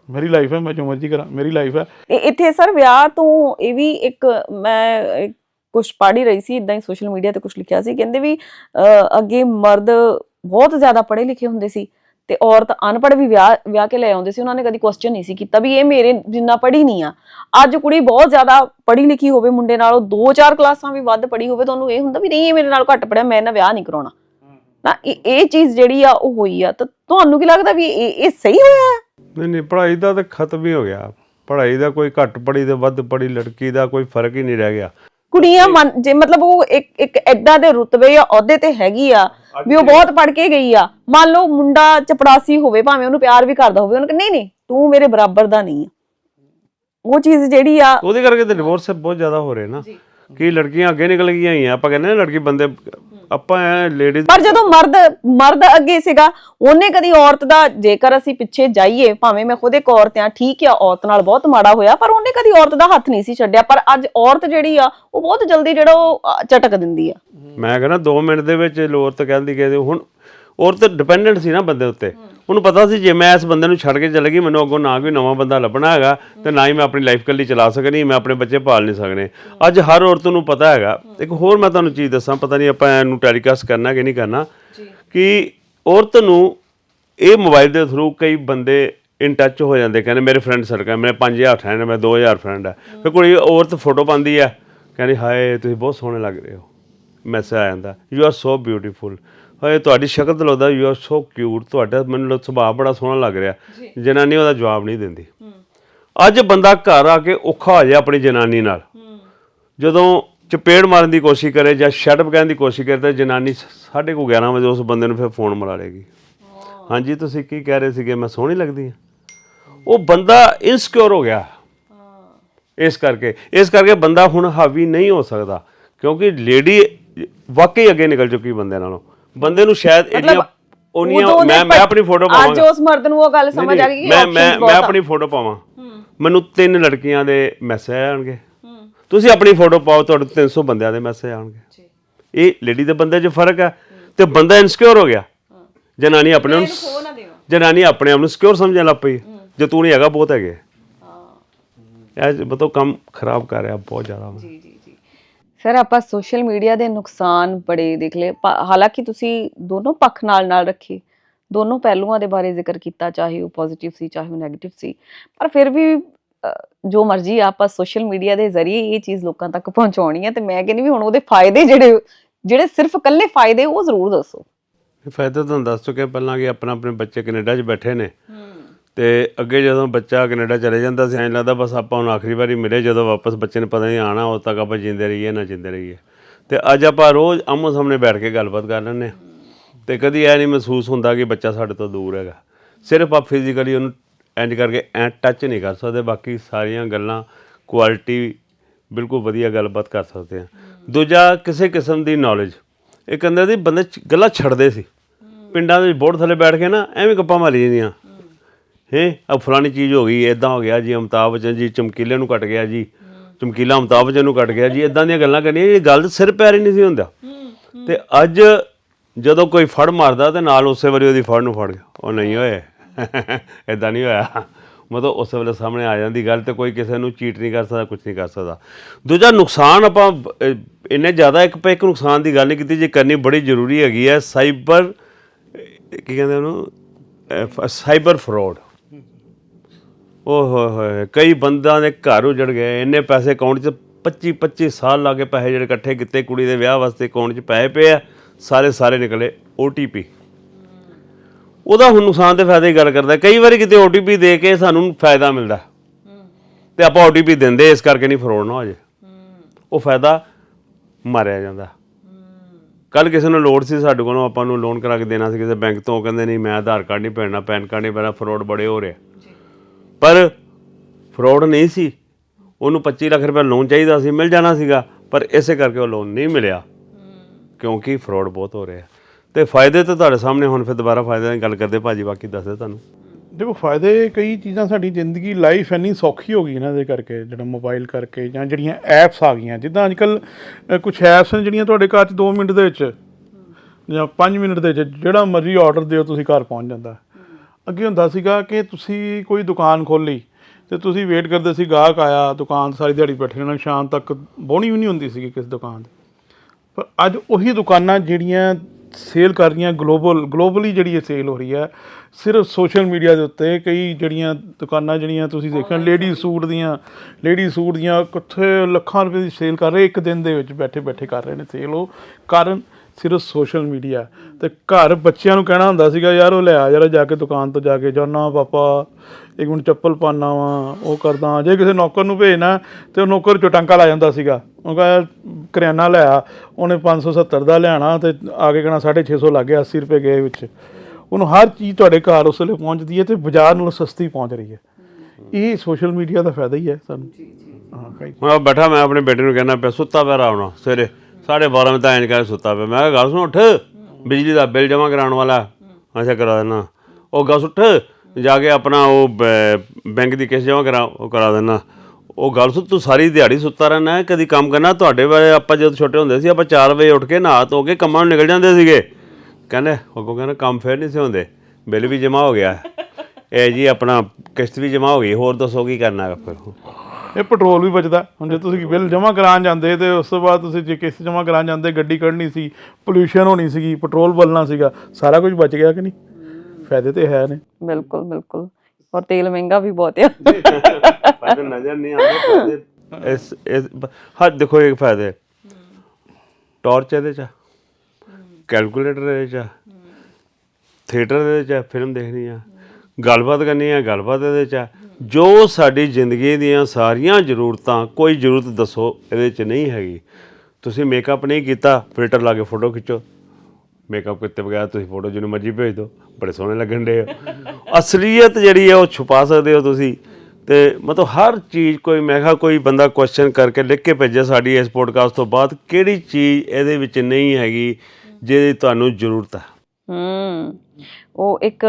ਮੇਰੀ ਲਾਈਫ ਹੈ ਮੈਂ ਜੋ ਮਰਜ਼ੀ ਕਰਾਂ ਮੇਰੀ ਲਾਈਫ ਹੈ। ਇੱਥੇ ਸਰ ਵਿਆਹ ਤੋਂ ਇਹ ਵੀ ਇੱਕ ਮੈਂ ਕੁਝ ਪੜ੍ਹ ਹੀ ਰਹੀ ਸੀ ਇਦਾਂ ਹੀ ਸੋਸ਼ਲ ਮੀਡੀਆ ਤੇ ਕੁਝ ਲਿਖਿਆ ਸੀ। ਕਹਿੰਦੇ ਵੀ ਅਹ, ਅੱਗੇ ਮਰਦ ਬਹੁਤ ਜ਼ਿਆਦਾ ਪੜ੍ਹੇ ਲਿਖੇ ਹੁੰਦੇ ਸੀ ਤੇ ਔਰਤ ਅਨਪੜ੍ਹ ਵੀ ਵਿਆਹ ਵਿਆਹ ਕੇ ਲੈ ਆਉਂਦੇ ਸੀ। ਉਹਨਾਂ ਨੇ ਕਦੀ ਕੁਐਸਚਨ ਨਹੀਂ ਸੀ ਕੀਤਾ ਵੀ ਇਹ ਮੇਰੇ ਜਿੰਨਾ ਪੜ੍ਹੀ ਨਹੀਂ ਆ। ਅੱਜ ਕੁੜੀ ਬਹੁਤ ਜ਼ਿਆਦਾ ਪੜ੍ਹੀ ਲਿਖੀ ਹੋਵੇ ਮੁੰਡੇ ਨਾਲੋਂ ਦੋ ਚਾਰ ਕਲਾਸਾਂ ਵੀ ਵੱਧ ਪੜ੍ਹੀ ਹੋਵੇ ਤਾਂ ਉਹਨੂੰ ਇਹ ਹੁੰਦਾ ਵੀ ਨਹੀਂ ਇਹ ਮੇਰੇ ਨਾਲ ਘੱਟ ਪੜਿਆ ਮੈਂ ਇਹਨਾਂ ਵਿਆਹ ਨਹੀਂ ਕਰਾਉਣਾ। ਨਾ ਇਹ ਇਹ ਚੀਜ਼ ਜਿਹੜੀ ਆ ਉਹ ਹੋਈ ਆ। ਤਾਂ ਤੁਹਾਨੂੰ ਕੀ ਲੱਗਦਾ ਵੀ ਇਹ ਇਹ ਸਹੀ ਹੋਇਆ? ਨਹੀਂ ਨਹੀਂ ਪੜ੍ਹਾਈ ਦਾ ਤਾਂ ਖਤਮ ਹੀ ਹੋ ਗਿਆ। ਪੜ੍ਹਾਈ ਦਾ ਕੋਈ ਘੱਟ ਪੜ੍ਹੀ ਤੇ ਵੱਧ ਪੜ੍ਹੀ ਲੜਕੀ ਦਾ ਕੋਈ ਫ਼ਰਕ ਹੀ ਨਹੀਂ ਰਹਿ ਗਿਆ। ਕੁੜੀਆਂ ਮੰਨ- ਜੇ ਮਤਲਬ ਉਹ ਇੱਕ ਇੱਕ ਐਡਾ ਦੇ ਰੁਤਬੇ ਜਾਂ ਅਹੁਦੇ ਤੇ ਹੈਗੀ ਆ ਵੀ ਉਹ ਬਹੁਤ ਪੜ ਕੇ ਗਈ ਆ। ਮੰਨ ਲਓ ਮੁੰਡਾ ਚਪੜਾਸੀ ਹੋਵੇ ਭਾਵੇਂ ਉਹਨੂੰ ਪਿਆਰ ਵੀ ਕਰਦਾ ਹੋਵੇ ਉਹਨੂੰ ਨਹੀਂ ਨਹੀਂ ਤੂੰ ਮੇਰੇ ਬਰਾਬਰ ਦਾ ਨਹੀਂ ਆ। ਉਹ ਚੀਜ਼ ਜਿਹੜੀ ਆ ਉਹਦੇ ਕਰਕੇ ਤਾਂ ਡਿਵੋਰਸ ਬਹੁਤ ਜ਼ਿਆਦਾ ਹੋ ਰਹੇ ਨਾ। ਕਿ ਲੜਕੀਆਂ ਅੱਗੇ ਨਿਕਲ ਗਈਆਂ ਹੀ ਆ। ਆਪਾਂ ਕਹਿੰਦੇ ਨਾ ਲੜਕੀ ਬੰਦੇ ਆਪਾਂ ਲੇਡੀਜ਼ ਪਰ ਜਦੋਂ ਮਰਦ ਮਰਦ ਅੱਗੇ ਸੀਗਾ ਉਹਨੇ ਕਦੀ ਔਰਤ ਦਾ ਜੇਕਰ ਅਸੀਂ ਪਿੱਛੇ ਜਾਈਏ ਭਾਵੇਂ ਮੈਂ ਖੁਦ ਇੱਕ ਔਰਤ ਆ ਠੀਕ ਆ ਔਰਤ ਨਾਲ ਬਹੁਤ ਮਾੜਾ ਹੋਇਆ ਪਰ ਉਹਨੇ ਕਦੀ ਔਰਤ ਦਾ ਹੱਥ ਨਹੀਂ ਸੀ ਛੱਡਿਆ। ਪਰ ਅੱਜ ਔਰਤ ਜਿਹੜੀ ਆ ਉਹ ਬਹੁਤ ਜਲਦੀ ਜਿਹੜਾ ਉਹ ਅ, ਝਟਕ ਦਿੰਦੀ ਆ। ਮੈਂ ਕਹਿੰਦਾ 2 ਮਿੰਟ ਦੇ ਵਿੱਚ ਔਰਤ ਕਹਿੰਦੀ ਕਿ ਹੁਣ ਔਰਤ ਡਿਪੈਂਡੈਂਟ ਸੀ ਨਾ ਬੰਦੇ ਉੱਤੇ। ਉਹਨੂੰ ਪਤਾ ਸੀ ਜੇ ਮੈਂ ਇਸ ਬੰਦੇ ਨੂੰ ਛੱਡ ਕੇ ਚਲੇ ਗਈ ਮੈਨੂੰ ਅੱਗੋਂ ਨਾ ਕੋਈ ਨਵਾਂ ਬੰਦਾ ਲੱਭਣਾ ਹੈਗਾ ਤੇ ਨਾ ਹੀ ਮੈਂ ਆਪਣੀ ਲਾਈਫ ਕੱਲੀ ਚਲਾ ਸਕਣੀ ਮੈਂ ਆਪਣੇ ਬੱਚੇ ਪਾਲ ਨਹੀਂ ਸਕਣੇ। ਅੱਜ ਹਰ ਔਰਤ ਨੂੰ ਪਤਾ ਹੈਗਾ। ਇੱਕ ਹੋਰ ਮੈਂ ਤੁਹਾਨੂੰ ਚੀਜ਼ ਦੱਸਾਂ ਪਤਾ ਨਹੀਂ ਆਪਾਂ ਇਹਨੂੰ ਟੈਲੀਕਾਸਟ ਕਰਨਾ ਕਿ ਨਹੀਂ ਕਰਨਾ ਕਿ ਔਰਤ ਨੂੰ ਇਹ ਮੋਬਾਈਲ ਦੇ ਥਰੂ ਕਈ ਬੰਦੇ ਇਨ ਟੱਚ ਹੋ ਜਾਂਦੇ ਕਹਿੰਦੇ ਮੇਰੇ ਫਰੈਂਡ ਸਰਕਲ ਮੇਰੇ 5000 ਫਰੈਂਡ ਹੈ ਮੈਂ 2000 ਫਰੈਂਡ ਹੈ। ਫਿਰ ਕੋਈ ਔਰਤ ਫੋਟੋ ਪਾਉਂਦੀ ਹੈ ਕਹਿੰਦੀ ਹਾਏ ਤੁਸੀਂ ਬਹੁਤ ਸੋਹਣੇ ਲੱਗ ਰਹੇ ਹੋ। ਮੈਸੇਜ ਆ ਜਾਂਦਾ ਯੂ ਆਰ ਸੋ ਬਿਊਟੀਫੁਲ ਹਾਏ ਤੁਹਾਡੀ ਸ਼ਕਲ ਤੋਂ ਲੱਗਦਾ ਯੂ ਆਰ ਸੋ ਕਿਊਟ ਤੁਹਾਡਾ ਮੈਨੂੰ ਸੁਭਾਅ ਬੜਾ ਸੋਹਣਾ ਲੱਗ ਰਿਹਾ। ਜਨਾਨੀ ਉਹਦਾ ਜਵਾਬ ਨਹੀਂ ਦਿੰਦੀ। ਅੱਜ ਬੰਦਾ ਘਰ ਆ ਕੇ ਔਖਾ ਹੋ ਜਾਏ ਆਪਣੀ ਜਨਾਨੀ ਨਾਲ। ਜਦੋਂ ਚਪੇੜ ਮਾਰਨ ਦੀ ਕੋਸ਼ਿਸ਼ ਕਰੇ ਜਾਂ ਸ਼ਟਅਪ ਕਹਿਣ ਦੀ ਕੋਸ਼ਿਸ਼ ਕਰੇ ਤਾਂ ਜਨਾਨੀ 11:30 ਵਜੇ ਉਸ ਬੰਦੇ ਨੂੰ ਫਿਰ ਫੋਨ ਮਿਲਾ ਲੇਗੀ। ਹਾਂਜੀ ਤੁਸੀਂ ਕੀ ਕਹਿ ਰਹੇ ਸੀਗੇ? ਮੈਂ ਸੋਹਣੀ ਲੱਗਦੀ ਹਾਂ। ਉਹ ਬੰਦਾ ਇਨਸਿਕਿਉਰ ਹੋ ਗਿਆ। ਇਸ ਕਰਕੇ ਇਸ ਕਰਕੇ ਬੰਦਾ ਹੁਣ ਹਾਵੀ ਨਹੀਂ ਹੋ ਸਕਦਾ। ਕਿਉਂਕਿ ਲੇਡੀ ਵਾਕਈ ਅੱਗੇ ਨਿਕਲ ਚੁੱਕੀ ਬੰਦੇ ਨਾਲੋਂ। ਬੰਦੇ ਨੂੰ ਸ਼ਾਇਦ ਇੰਨੀਆਂ ਉਹਨੀਆਂ ਮੈਂ ਮੈਂ ਆਪਣੀ ਫੋਟੋ ਅੱਜ ਪਾਵਾਂਗਾ। ਉਸ ਮਰਦ ਨੂੰ ਉਹ ਗੱਲ ਸਮਝ ਆ ਗਈ ਕਿ ਮੈਂ ਮੈਂ ਮੈਂ। ਆਪਣੀ ਫੋਟੋ ਪਾਵਾਂ। ਮੈਨੂੰ ਤਿੰਨ ਲੜਕੀਆਂ ਦੇ ਮੈਸੇਜ ਆਣਗੇ ਤੁਸੀਂ ਆਪਣੀ ਫੋਟੋ ਪਾਓ ਤੁਹਾਡੇ 300 ਬੰਦਿਆਂ ਦੇ ਮੈਸੇਜ ਆਣਗੇ ਇਹ ਲੇਡੀ ਦੇ ਬੰਦੇ 'ਚ ਫ਼ਰਕ ਹੈ ਤੇ ਬੰਦਾ ਇਨਸਿਕਿਉਰ ਹੋ ਗਿਆ। ਜਨਾਨੀ ਆਪਣੇ ਨੂੰ ਜਨਾਨੀ ਆਪਣੇ ਆਪ ਨੂੰ ਸਿਕਿਉਰ ਸਮਝਣ ਲੱਗ ਪਈ। ਜੇ ਤੂੰ ਨਹੀਂ ਹੈਗਾ ਬਹੁਤ ਹੈਗੇ। ਇਹ ਬਤੋ ਕੰਮ ਖਰਾਬ ਕਰ ਰਿਹਾ ਬਹੁਤ ਜ਼ਿਆਦਾ। ਸਰ ਆਪਾਂ ਸੋਸ਼ਲ ਮੀਡੀਆ ਦੇ ਨੁਕਸਾਨ ਬੜੇ ਦੇਖ ਲਏ। ਪ- ਹਾਲਾਂਕਿ ਤੁਸੀਂ ਦੋਨੋਂ ਪੱਖ ਨਾਲ ਨਾਲ ਰੱਖੇ। ਦੋਨੋਂ ਪਹਿਲੂਆਂ ਦੇ ਬਾਰੇ ਜ਼ਿਕਰ ਕੀਤਾ ਚਾਹੇ ਉਹ ਪੋਜ਼ਿਟਿਵ ਸੀ ਚਾਹੇ ਉਹ 네ਗੇਟਿਵ ਸੀ। ਪਰ ਫਿਰ ਵੀ ਅ, ਜੋ ਮਰਜ਼ੀ ਆ, ਆਪਾਂ ਸੋਸ਼ਲ ਮੀਡੀਆ ਦੇ ਜ਼ਰੀਏ ਇਹ ਚੀਜ਼ ਲੋਕਾਂ ਤੱਕ ਪਹੁੰਚਾਉਣੀ ਹੈ ਤੇ ਮੈਂ ਕਹਿੰਦੀ ਵੀ ਹੁਣ ਉਹਦੇ ਫਾਇਦੇ ਜਿਹੜੇ ਜਿਹੜੇ ਸਿਰਫ ਇਕੱਲੇ ਫਾਇਦੇ ਉਹ ਜ਼ਰੂਰ ਦੱਸੋ। ਇਹ ਫਾਇਦਾ ਤੁਹਾਨੂੰ ਦੱਸ ਚੁੱਕੇ ਪਹਿਲਾਂ ਕਿ ਆਪਣਾ ਆਪਣੇ ਬੱਚੇ ਕੈਨੇਡਾ 'ਚ ਬੈਠੇ ਨੇ। ਤੇ ਅੱਗੇ ਜਦੋਂ ਬੱਚਾ ਕੈਨੇਡਾ ਚਲੇ ਜਾਂਦਾ ਸੀ, ਐਂ ਲੱਗਦਾ ਬਸ ਆਪਾਂ ਹੁਣ ਆਖਰੀ ਵਾਰੀ ਮਿਲੇ, ਜਦੋਂ ਵਾਪਸ ਬੱਚੇ ਨੂੰ ਪਤਾ ਨਹੀਂ ਆਣਾ ਉਦੋਂ ਤੱਕ ਆਪਾਂ ਜਿੰਦੇ ਰਹੀਏ ਨਾ ਜਿੰਦੇ ਰਹੀਏ। ਤੇ ਅੱਜ ਆਪਾਂ ਰੋਜ਼ ਆਮੋ ਸਾਹਮਣੇ ਬੈਠ ਕੇ ਗੱਲਬਾਤ ਕਰ ਲੈਂਦੇ ਹਾਂ। ਤੇ ਕਦੀ ਐ ਨਹੀਂ ਮਹਿਸੂਸ ਹੁੰਦਾ ਕਿ ਬੱਚਾ ਸਾਡੇ ਤੋਂ ਦੂਰ ਹੈਗਾ। ਸਿਰਫ ਆਪ ਫਿਜ਼ੀਕਲੀ ਉਹਨੂੰ ਇੰਜ ਕਰਕੇ ਐ ਟੱਚ ਨਹੀਂ ਕਰ ਸਕਦੇ, ਬਾਕੀ ਸਾਰੀਆਂ ਗੱਲਾਂ ਕੁਆਲਿਟੀ ਬਿਲਕੁਲ ਵਧੀਆ ਗੱਲਬਾਤ ਕਰ ਸਕਦੇ ਆ ਦੂਜਾ ਕਿਸੇ ਕਿਸਮ ਦੀ ਨੌਲੇਜ ਇਹ ਕਹਿੰਦੇ ਸੀ ਬੰਦੇ ਚ- ਗੱਲਾਂ ਛੱਡਦੇ ਸੀ। ਪਿੰਡਾਂ ਦੇ ਵਿੱਚ ਬੋਰਡ ਥੱਲੇ ਬੈਠ ਕੇ ਨਾ, ਐਵੇਂ ਗੱਪਾਂ ਮਾਰੀ ਜਾਂਦੀਆਂ। ਹੈ ਆ ਫਲਾਣੀ ਚੀਜ਼ ਹੋ ਗਈ ਇਦਾਂ ਹੋ ਗਿਆ ਜੀ, ਅਮਤਾਬ ਬਚਨ ਜੀ ਚਮਕੀਲੇ ਨੂੰ ਕੱਟ ਗਿਆ ਜੀ। ਚਮਕੀਲਾ ਅਮਤਾਬ ਬਚਨ ਨੂੰ ਕੱਟ ਗਿਆ ਜੀ ਇਦਾਂ ਦੀਆਂ ਗੱਲਾਂ ਕਰਨੀਆਂ ਇਹ ਗੱਲ ਸਿਰ ਪੈਰ ਹੀ ਨਹੀਂ ਸੀ ਹੁੰਦਾ। ਤੇ ਅੱਜ ਜਦੋਂ ਕੋਈ ਫੜ ਮਾਰਦਾ, ਤੇ ਨਾਲ ਉਸੇ ਵਾਰੀ ਉਹਦੀ ਫੜ ਨੂੰ ਫੜ ਗਿਆ। ਉਹ ਨਹੀਂ ਹੋਏ ਇਦਾਂ ਨਹੀਂ ਹੋਇਆ। ਮਤਲਬ ਉਸ ਵੇਲੇ ਸਾਹਮਣੇ ਆ ਜਾਂਦੀ ਗੱਲ ਤੇ ਕੋਈ ਕਿਸੇ ਨੂੰ ਚੀਟ ਨਹੀਂ ਕਰ ਸਕਦਾ ਕੁਝ ਨਹੀਂ ਕਰ ਸਕਦਾ। ਦੂਜਾ ਨੁਕਸਾਨ ਆਪਾਂ ਇੰਨੇ ਜ਼ਿਆਦਾ ਇੱਕ ਪੇ ਇੱਕ ਨੁਕਸਾਨ ਦੀ ਗੱਲ ਨਹੀਂ ਕੀਤੀ, ਜੇ ਕਰਨੀ ਬੜੀ ਜ਼ਰੂਰੀ ਹੈਗੀ ਹੈ, ਸਾਈਬਰ, ਕੀ ਕਹਿੰਦੇ ਉਹਨੂੰ ਸਾਈਬਰ ਫਰਾਡ। ਓਹ ਹੋਏ ਹੋਏ ਕਈ ਬੰਦਾਂ ਦੇ ਘਰ ਉਜੜ ਗਏ, ਇੰਨੇ ਪੈਸੇ ਅਕਾਊਂਟ 'ਚ 25 25 ਸਾਲ ਲਾ ਕੇ ਪੈਸੇ ਜਿਹੜੇ ਇਕੱਠੇ ਕੀਤੇ, ਕੁੜੀ ਦੇ ਵਿਆਹ ਵਾਸਤੇ ਅਕਾਊਂਟ 'ਚ ਪੈਸੇ ਪਏ ਆ, ਸਾਰੇ ਸਾਰੇ ਨਿਕਲੇ OTP ਉਹਦਾ ਹੁਣ ਨੁਕਸਾਨ ਤੇ ਫਾਇਦੇ ਦੀ ਗੱਲ ਕਰਦਾ, ਕਈ ਵਾਰੀ ਕਿਤੇ OTP ਦੇ ਕੇ ਸਾਨੂੰ ਫਾਇਦਾ ਮਿਲਦਾ। ਤੇ ਆਪਾਂ OTP ਦਿੰਦੇ, ਇਸ ਕਰਕੇ ਨਹੀਂ ਫਰੋਡ ਨਾ ਹੋ ਜੇ। ਉਹ ਫਾਇਦਾ ਮਾਰਿਆ ਜਾਂਦਾ। ਕੱਲ ਕਿਸੇ ਨੂੰ ਲੋੜ ਸੀ ਸਾਡੇ ਕੋਲੋਂ, ਆਪਾਂ ਨੂੰ ਲੋਨ ਕਰਾ ਕੇ ਦੇਣਾ ਸੀ, ਕਿਸੇ ਬੈਂਕ ਤੋਂ ਕਹਿੰਦੇ, ਨਹੀਂ, ਮੈਂ ਆਧਾਰ ਕਾਰਡ ਨਹੀਂ ਪੈਣਾ ਪੈਨ ਕਾਰਡ ਨਹੀਂ ਪੈਣਾ ਫਰੋਡ ਬੜੇ ਹੋ ਰਹੇ ਪਰ ਫਰੋਡ ਨਹੀਂ ਸੀ। ਉਹਨੂੰ 25 ਲੱਖ ਰੁਪਏ ਲੋਨ ਚਾਹੀਦਾ ਸੀ, ਮਿਲ ਜਾਣਾ ਸੀਗਾ, ਪਰ ਇਸੇ ਕਰਕੇ ਉਹ ਲੋਨ ਨਹੀਂ ਮਿਲਿਆ। ਕਿਉਂਕਿ ਫਰੋਡ ਬਹੁਤ ਹੋ ਰਿਹਾ। ਤੇ ਫਾਇਦੇ ਤਾਂ ਤੁਹਾਡੇ ਸਾਹਮਣੇ ਹੁਣ ਫਿਰ ਦੁਬਾਰਾ ਫਾਇਦਿਆਂ ਦੀ ਗੱਲ ਕਰਦੇ ਭਾਜੀ, ਬਾਕੀ ਦੱਸਦੇ ਤੁਹਾਨੂੰ। ਦੇਖੋ, ਫਾਇਦੇ ਕਈ ਚੀਜ਼ਾਂ ਸਾਡੀ ਜ਼ਿੰਦਗੀ ਲਾਈਫ ਇੰਨੀ ਸੌਖੀ ਹੋ ਗਈ ਇਹਨਾਂ ਦੇ ਕਰਕੇ, ਜਿਹੜਾ ਮੋਬਾਈਲ ਕਰਕੇ ਜਾਂ ਜਿਹੜੀਆਂ ਐਪਸ ਆ ਗਈਆਂ। ਜਿੱਦਾਂ ਅੱਜਕੱਲ ਕੁਝ ਐਪਸ ਨੇ ਜਿਹੜੀਆਂ ਤੁਹਾਡੇ ਘਰ 'ਚ 2 ਮਿੰਟ ਦੇ ਵਿੱਚ ਜਾਂ 5 ਮਿੰਟ ਦੇ ਵਿੱਚ, ਜਿਹੜਾ ਮਰਜ਼ੀ ਆਰਡਰ ਦਿਓ, ਤੁਸੀਂ ਘਰ ਪਹੁੰਚ ਜਾਂਦਾ। ਅੱਗੇ ਹੁੰਦਾ ਸੀਗਾ ਕਿ ਤੁਸੀਂ ਕੋਈ ਦੁਕਾਨ ਖੋਲੀ ਤੇ ਤੁਸੀਂ ਵੇਟ ਕਰਦੇ ਸੀ ਗਾਹਕ ਆਇਆ ਦੁਕਾਨ ਸਾਰੀ ਦਿਹਾੜੀ ਬੈਠੇ ਰਹਿਣਾ ਸ਼ਾਮ ਤੱਕ ਬੋਣੀ ਵੀ ਨਹੀਂ ਹੁੰਦੀ ਸੀਗੀ ਕਿਸ ਦੁਕਾਨ ਤੇ ਪਰ ਅੱਜ ਉਹੀ ਦੁਕਾਨਾਂ ਜਿਹੜੀਆਂ ਸੇਲ ਕਰ ਰਹੀਆਂ ਗਲੋਬਲ ਗਲੋਬਲੀ ਜਿਹੜੀ ਇਹ ਸੇਲ ਹੋ ਰਹੀ ਹੈ ਸਿਰਫ ਸੋਸ਼ਲ ਮੀਡੀਆ ਦੇ ਉੱਤੇ ਕਈ ਜਿਹੜੀਆਂ ਦੁਕਾਨਾਂ ਜਿਹੜੀਆਂ ਤੁਸੀਂ ਦੇਖਿਆ ਲੇਡੀ ਸੂਟ ਦੀਆਂ ਲੇਡੀ ਸੂਟ ਦੀਆਂ ਕਿੱਥੇ ਲੱਖਾਂ ਰੁਪਏ ਦੀ ਸੇਲ ਕਰ ਰਹੇ ਇੱਕ ਦਿਨ ਦੇ ਵਿੱਚ ਬੈਠੇ ਬੈਠੇ ਕਰ ਰਹੇ ਨੇ ਸੇਲ ਉਹ। ਕਾਰਨ ਸਿਰਫ ਸੋਸ਼ਲ ਮੀਡੀਆ। ਤੇ ਘਰ ਬੱਚਿਆਂ ਨੂੰ ਕਹਿਣਾ ਹੁੰਦਾ ਸੀਗਾ ਯਾਰ ਉਹ ਲੈ ਆ ਜਰਾ ਜਾ ਕੇ ਦੁਕਾਨ ਤੋਂ ਜਾ ਕੇ ਜਾਨਾ ਪਾਪਾ ਇੱਕ ਮਿੰਟ ਚੱਪਲ ਪਾਣਾ ਵਾ ਉਹ ਕਰਦਾ। ਜੇ ਕਿਸੇ ਨੌਕਰ ਨੂੰ ਭੇਜਣਾ ਤੇ ਉਹ ਨੌਕਰ ਚੋਂ ਟਾਂਕਾ ਲਾ ਜਾਂਦਾ ਸੀਗਾ। ਉਹ ਕਹਿੰਦਾ ਕਰਿਆਨਾ ਲਿਆ ਉਹਨੇ 570 ਦਾ ਲਿਆਣਾ ਤੇ ਆ ਕੇ ਕਹਿਣਾ 650 ਲੱਗ ਗਿਆ 80 ਰੁਪਏ ਗਏ ਵਿੱਚ। ਉਹਨੂੰ ਹਰ ਚੀਜ਼ ਤੁਹਾਡੇ ਘਰ ਉਸ ਵੇਲੇ ਪਹੁੰਚਦੀ ਹੈ ਤੇ ਬਾਜ਼ਾਰ ਨਾਲੋਂ ਸਸਤੀ ਪਹੁੰਚ ਰਹੀ ਹੈ। ਇਹ ਸੋਸ਼ਲ ਮੀਡੀਆ ਦਾ ਫਾਇਦਾ ਹੀ ਹੈ ਸਾਨੂੰ। ਹਾਂ ਕਈ ਹੁਣ ਆ ਬੈਠਾ ਮੈਂ ਆਪਣੇ ਬੇਟੇ ਨੂੰ ਕਹਿੰਦਾ ਪਿਆ ਸੁੱਤਾ ਪਿਆ ਰਾਵਣਾ ਸਵੇਰੇ। 12:30 ਵਜੇ ਤਾਂ ਐਂ ਕਰ ਸੁੱਤਾ ਪਿਆ। ਮੈਂ ਕਿਹਾ, ਗੱਲ ਸੁਣ, ਉੱਠ। ਬਿਜਲੀ ਦਾ ਬਿੱਲ ਜਮ੍ਹਾਂ ਕਰਾਉਣ ਵਾਲਾ। ਅੱਛਾ ਕਰਾ ਦੇਣਾ ਉਹ ਗੱਲ ਸੁੱਠ ਜਾ ਕੇ ਆਪਣਾ ਉਹ ਬ- ਬੈਂਕ ਦੀ ਕਿਸ਼ਤ ਜਮ੍ਹਾਂ ਕਰਾ, ਉਹ ਕਰਾ ਦੇਣਾ ਉਹ ਗੱਲ ਸੁਣ ਤੂੰ ਸਾਰੀ ਦਿਹਾੜੀ ਸੁੱਤਾ ਰਹਿਣਾ ਹੈ। ਕਦੀ ਕੰਮ ਕਰਨਾ, ਤੁਹਾਡੇ ਬਾਰੇ ਆਪਾਂ ਜਦੋਂ ਛੋਟੇ ਹੁੰਦੇ ਸੀ, ਆਪਾਂ 4 ਵਜੇ ਉੱਠ ਕੇ ਨਹਾ ਧੋ ਕੇ ਕੰਮਾਂ ਨੂੰ ਨਿਕਲ ਜਾਂਦੇ ਸੀਗੇ। ਕਹਿੰਦੇ, ਅੱਗੋਂ ਕਹਿੰਦਾ, ਕੰਮ ਫੇਰ ਨਹੀਂ ਸੀ ਹੁੰਦੇ। ਬਿੱਲ ਵੀ ਜਮ੍ਹਾਂ ਹੋ ਗਿਆ। ਇਹ ਜੀ ਆਪਣਾ ਕਿਸ਼ਤ ਵੀ ਜਮ੍ਹਾਂ ਹੋ ਗਈ। ਹੋਰ ਦੱਸੋ ਕੀ ਕਰਨਾ ਫਿਰ? ਇਹ ਪੈਟਰੋਲ ਵੀ ਬਚਦਾ। ਹੁਣ ਜੇ ਤੁਸੀਂ ਬਿੱਲ ਜਮ੍ਹਾਂ ਕਰਾਉਣ ਜਾਂਦੇ ਤੇ ਉਸ ਤੋਂ ਬਾਅਦ ਤੁਸੀਂ ਜੇ ਕਿਸ਼ਤ ਜਮ੍ਹਾਂ ਕਰਾਉਣ ਜਾਂਦੇ ਗੱਡੀ ਕੱਢਣੀ ਸੀ ਪੋਲੂਸ਼ਨ ਹੋਣੀ ਸੀਗੀ ਪੈਟਰੋਲ ਬਲਣਾ ਸੀਗਾ ਸਾਰਾ ਕੁਝ ਬਚ ਗਿਆ ਕਿ ਨਹੀਂ? ਫਾਇਦੇ ਤੇ ਹੈ ਨੇ। ਬਿਲਕੁਲ ਬਿਲਕੁਲ। ਔਰ ਤੇਲ ਮਹਿੰਗਾ ਵੀ ਬਹੁਤ ਆ। ਫਾਇਦੇ ਨਜ਼ਰ ਨਹੀਂ ਆਉਂਦੇ ਫਾਇਦੇ ਇਸ ਇਸ ਹਰ ਦੇਖੋ ਇੱਕ ਫਾਇਦੇ। ਟਾਰਚ ਇਹਦੇ ਚ ਆ, ਕੈਲਕੂਲੇਟਰ ਇਹਦੇ ਚ ਆ, ਥੀਏਟਰ ਦੇ ਵਿੱਚ ਆ, ਫਿਲਮ ਦੇਖਣੀ ਆ ਗੱਲਬਾਤ ਕਰਨੀ ਆ ਗੱਲਬਾਤ ਇਹਦੇ ਚ ਆ। ਜੋ ਸਾਡੀ ਜ਼ਿੰਦਗੀ ਦੀਆਂ ਸਾਰੀਆਂ ਜ਼ਰੂਰਤਾਂ, ਕੋਈ ਜ਼ਰੂਰਤ ਦੱਸੋ, ਇਹਦੇ ਚ ਨਹੀਂ ਹੈਗੀ। ਤੁਸੀਂ ਮੇਕਅਪ ਨਹੀਂ ਕੀਤਾ ਫਿਲਟਰ ਲਾ ਕੇ ਫੋਟੋ ਖਿੱਚੋ। ਮੇਕਅਪ ਕੀਤੇ ਬਗੈਰ ਤੁਸੀਂ ਫੋਟੋ ਜਿਹਨੂੰ ਮਰਜ਼ੀ ਭੇਜ ਦਿਓ, ਬੜੇ ਸੋਹਣੇ ਲੱਗਣ ਦੇ ਅਸਲੀਅਤ ਜਿਹੜੀ ਹੈ ਉਹ ਛੁਪਾ ਸਕਦੇ ਹੋ ਤੁਸੀਂ। ਤੇ ਮਤਲਬ ਹਰ ਚੀਜ਼ ਕੋਈ, ਮੈਂ ਕਿਹਾ ਕੋਈ ਬੰਦਾ ਕੁਐਸਚਨ ਕਰਕੇ ਲਿਖ ਕੇ ਭੇਜੇ ਸਾਡੀ ਇਸ ਪੋਡਕਾਸਟ ਤੋਂ ਬਾਅਦ, ਕਿਹੜੀ ਚੀਜ਼ ਇਹਦੇ ਵਿੱਚ ਨਹੀਂ ਹੈਗੀ, ਜਿਹਦੀ ਤੁਹਾਨੂੰ ਜ਼ਰੂਰਤ ਹੈ ਹੂੰ, ਉਹ ਇੱਕ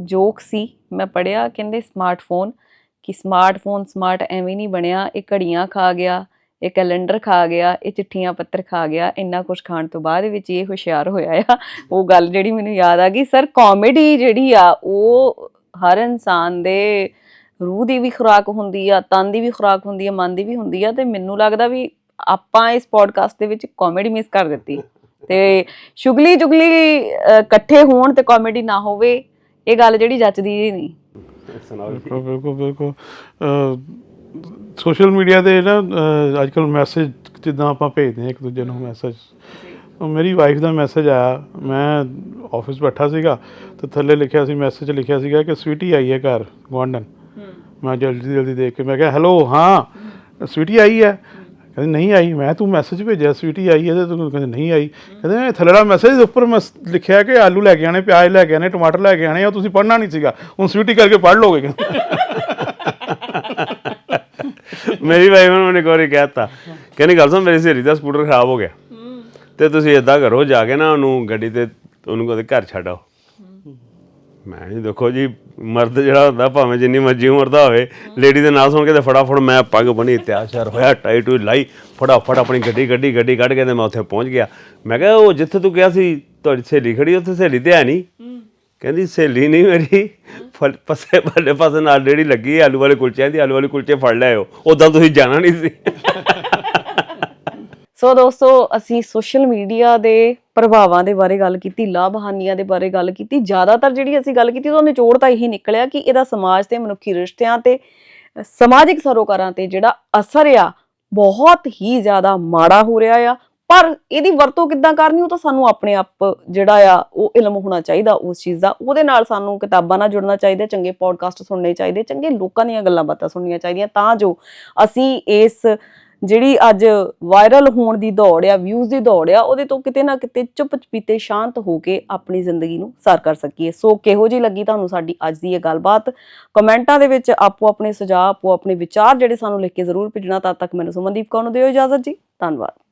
ਜੋਕ ਸੀ, ਮੈਂ ਪੜਿਆ ਕਹਿੰਦੇ ਸਮਾਰਟਫੋਨ ਕਿ ਸਮਾਰਟਫੋਨ ਸਮਾਰਟ ਐਵੇਂ ਨਹੀਂ ਬਣਿਆ, ਇਹ ਘੜੀਆਂ ਖਾ ਗਿਆ, ਇਹ ਕੈਲੰਡਰ ਖਾ ਗਿਆ, ਇਹ ਚਿੱਠੀਆਂ ਪੱਤਰ ਖਾ ਗਿਆ, ਇੰਨਾ ਕੁਝ ਖਾਣ ਤੋਂ ਬਾਅਦ ਵਿੱਚ ਇਹ ਹੁਸ਼ਿਆਰ ਹੋਇਆ ਆ। ਉਹ ਗੱਲ ਜਿਹੜੀ ਮੈਨੂੰ ਯਾਦ ਆ ਗਈ, ਸਰ ਕਾਮੇਡੀ ਜਿਹੜੀ ਆ, ਉਹ ਹਰ ਇਨਸਾਨ ਦੇ ਰੂਹ ਦੀ ਵੀ ਖੁਰਾਕ ਹੁੰਦੀ ਆ, ਤਨ ਦੀ ਵੀ ਖੁਰਾਕ ਹੁੰਦੀ ਆ, ਮਨ ਦੀ ਵੀ ਹੁੰਦੀ ਆ, ਤੇ ਮੈਨੂੰ ਲੱਗਦਾ ਵੀ ਆਪਾਂ ਇਸ ਪੋਡਕਾਸਟ ਦੇ ਵਿੱਚ ਕਾਮੇਡੀ ਮਿਸ ਕਰ ਦਿੱਤੀ। ਤੇ ਸ਼ੁਗਲੀ ਜੁਗਲੀ ਇਕੱਠੇ ਹੋਣ ਤੇ ਕਾਮੇਡੀ ਨਾ ਹੋਵੇ ਇਹ ਗੱਲ ਜਿਹੜੀ ਜੱਚਦੀ ਹੀ ਨਹੀਂ। ਸੁਣਾਓ ਜੀ। ਬਿਲਕੁਲ ਬਿਲਕੁਲ ਬਿਲਕੁਲ। ਸੋਸ਼ਲ ਮੀਡੀਆ ਤੇ ਨਾ ਅਹ, ਅੱਜ ਕੱਲ ਮੈਸੇਜ ਜਿੱਦਾਂ ਆਪਾਂ ਭੇਜਦੇ ਹਾਂ ਇੱਕ ਦੂਜੇ ਨੂੰ ਮੈਸੇਜ ਮੇਰੀ ਵਾਈਫ ਦਾ ਮੈਸੇਜ ਆਇਆ। ਮੈਂ ਆਫਿਸ ਬੈਠਾ ਸੀਗਾ ਤੇ ਥੱਲੇ ਲਿਖਿਆ ਸੀ ਮੈਸੇਜ ਲਿਖਿਆ ਸੀਗਾ ਕਿ ਸਵੀਟੀ ਆਈ ਹੈ ਘਰ ਗੁਆਂਢਣ। ਮੈਂ ਜਲਦੀ ਜਲਦੀ ਦੇਖ ਕੇ ਮੈਂ ਕਿਹਾ ਹੈਲੋ ਹਾਂ ਸਵੀਟੀ ਆਈ ਹੈ? ਕਹਿੰਦੇ, ਨਹੀਂ ਆਈ। ਮੈਂ ਤੂੰ ਮੈਸੇਜ ਭੇਜਿਆ ਸਵੀਟੀ ਆਈ ਇਹਦੇ ਤੂੰ ਕਹਿੰਦੇ, ਨਹੀਂ ਆਈ। ਕਹਿੰਦੇ ਥੱਲੜਾ ਮੈਸੇਜ ਉੱਪਰ ਮੈਂ ਲਿਖਿਆ ਕਿ ਆਲੂ ਲੈ ਕੇ ਆਣੇ ਪਿਆਜ਼ ਲੈ ਕੇ ਆਣੇ ਟਮਾਟਰ ਲੈ ਕੇ ਆਣੇ ਉਹ ਤੁਸੀਂ ਪੜ੍ਹਨਾ ਨਹੀਂ ਸੀਗਾ। ਹੁਣ ਸਵੀਟੀ ਕਰਕੇ ਪੜ੍ਹ ਲੋਗੇ ਮੇਰੀ ਵਾਈਫ ਨੇ ਮੈਨੂੰ ਇੱਕ ਵਾਰੀ ਕਹਿਤਾ, ਕਹਿੰਦੀ, ਗੱਲ ਸੁਣ, ਮੇਰੀ ਸਹੇਲੀ ਦਾ ਸਕੂਟਰ ਖਰਾਬ ਹੋ ਗਿਆ। ਤੇ ਤੁਸੀਂ ਇਦਾਂ ਕਰੋ, ਜਾ ਕੇ ਨਾ ਉਹਨੂੰ ਗੱਡੀ ਤੇ ਉਹਨੂੰ ਉਹਦੇ ਘਰ ਛੱਡ ਮੈਂ ਨਹੀਂ ਦੇਖੋ ਜੀ, ਮਰਦ ਜਿਹੜਾ ਹੁੰਦਾ, ਭਾਵੇਂ ਜਿੰਨੀ ਮਰਜ਼ੀ ਉਮਰ ਦਾ ਹੋਵੇ ਲੇਡੀ ਦੇ ਨਾਲ ਸੁਣ ਕੇ ਤੇ ਫਟਾਫਟ ਮੈਂ ਪੱਗ ਬਣੀ ਤਿਆਰ ਸ਼ਿਆਰ ਹੋਇਆ ਟਾਈ ਟੂਈ ਲਾਈ, ਫਟਾਫਟ ਆਪਣੀ ਗੱਡੀ ਗੱਡੀ ਗੱਡੀ ਕੱਢ ਕੇ ਤੇ ਮੈਂ ਉੱਥੇ ਪਹੁੰਚ ਗਿਆ। ਮੈਂ ਕਿਹਾ, ਉਹ ਜਿੱਥੇ ਤੂੰ ਕਿਹਾ ਸੀ, ਤੁਹਾਡੀ ਸਹੇਲੀ ਖੜੀ, ਉੱਥੇ ਸਹੇਲੀ ਤੇ ਹੈ ਨਹੀਂ? ਕਹਿੰਦੀ, ਸਹੇਲੀ ਨਹੀਂ ਮੇਰੀ। ਫਲ- ਪਸੇ ਬੱਲੇ ਪਾਸੇ ਨਾਲ ਜਿਹੜੀ ਲੱਗੀ, ਆਲੂ ਵਾਲੇ ਕੁਲਚਿਆਂ ਦੀ, ਆਲੂ ਵਾਲੇ ਕੁਲਚੇ ਫੜ ਲਿਆਓ ਉਦਾਂ ਤੁਸੀਂ ਜਾਣਾ ਨਹੀਂ ਸੀ। ਸੋ ਦੋਸਤੋ, ਅਸੀਂ ਸੋਸ਼ਲ ਮੀਡੀਆ ਦੇ ਪ੍ਰਭਾਵਾਂ ਦੇ ਬਾਰੇ ਗੱਲ ਕੀਤੀ ਲਾਭ ਦੇ ਬਾਰੇ ਗੱਲ ਕੀਤੀ। ਜ਼ਿਆਦਾਤਰ ਜਿਹੜੀ ਅਸੀਂ ਗੱਲ ਕੀਤੀ ਉਹ ਨਿਚੋੜ ਤਾਂ ਇਹੀ ਨਿਕਲਿਆ ਕਿ ਇਹਦਾ ਸਮਾਜ ਤੇ, ਮਨੁੱਖੀ ਰਿਸ਼ਤਿਆਂ ਤੇ, ਸਮਾਜਿਕ ਸਰੋਕਾਰਾਂ ਤੇ ਜਿਹੜਾ ਅਸਰ ਆ, ਬਹੁਤ ਹੀ ਜ਼ਿਆਦਾ ਮਾੜਾ ਹੋ ਰਿਹਾ ਆ। ਪਰ ਇਹਦੀ ਵਰਤੋਂ ਕਿੱਦਾਂ ਕਰਨੀ, ਉਹ ਤਾਂ ਸਾਨੂੰ ਆਪਣੇ ਆਪ ਜਿਹੜਾ ਆ, ਉਹ ਇਲਮ ਹੋਣਾ ਚਾਹੀਦਾ ਉਸ ਚੀਜ਼ ਦਾ। ਉਹਦੇ ਨਾਲ ਸਾਨੂੰ ਕਿਤਾਬਾਂ ਨਾਲ ਜੁੜਨਾ ਚਾਹੀਦਾ, ਚੰਗੇ ਪੋਡਕਾਸਟ ਸੁਣਨੇ ਚਾਹੀਦੇ, ਚੰਗੇ ਲੋਕਾਂ ਦੀਆਂ ਗੱਲਾਂ ਬਾਤਾਂ ਸੁਣਨੀਆਂ ਚਾਹੀਦੀਆਂ। ਤਾਂ ਜੋ ਅਸੀਂ ਇਸ ਜਿਹੜੀ ਅੱਜ ਵਾਇਰਲ ਹੋਣ ਦੀ ਦੌੜ ਆ ਵਿਊਜ਼ ਦੀ ਦੌੜ ਆ, ਉਹਦੇ ਤੋਂ ਕਿਤੇ ਨਾ ਕਿਤੇ ਚੁੱਪ ਚਪੀਤੇ ਸ਼ਾਂਤ ਹੋ ਕੇ ਆਪਣੀ ਜ਼ਿੰਦਗੀ ਨੂੰ ਸਰ ਕਰ ਸਕੀਏ। ਸੋ ਕਿਹੋ ਜੀ ਲੱਗੀ ਤੁਹਾਨੂੰ ਸਾਡੀ ਅੱਜ ਦੀ ਇਹ ਗੱਲਬਾਤ? ਕਮੈਂਟਾਂ ਦੇ ਵਿੱਚ ਆਪੋ ਆਪਣੇ ਸੁਝਾਅ, ਆਪੋ ਆਪਣੇ ਵਿਚਾਰ ਜਿਹੜੇ ਸਾਨੂੰ ਲਿਖ ਕੇ ਜ਼ਰੂਰ ਭੇਜਣਾ, ਤਦ ਤੱਕ ਮੈਨੂੰ ਸੁਮਨਦੀਪ ਕੌਰ ਨੂੰ ਦਿਓ ਇਜਾਜ਼ਤ ਜੀ। ਧੰਨਵਾਦ।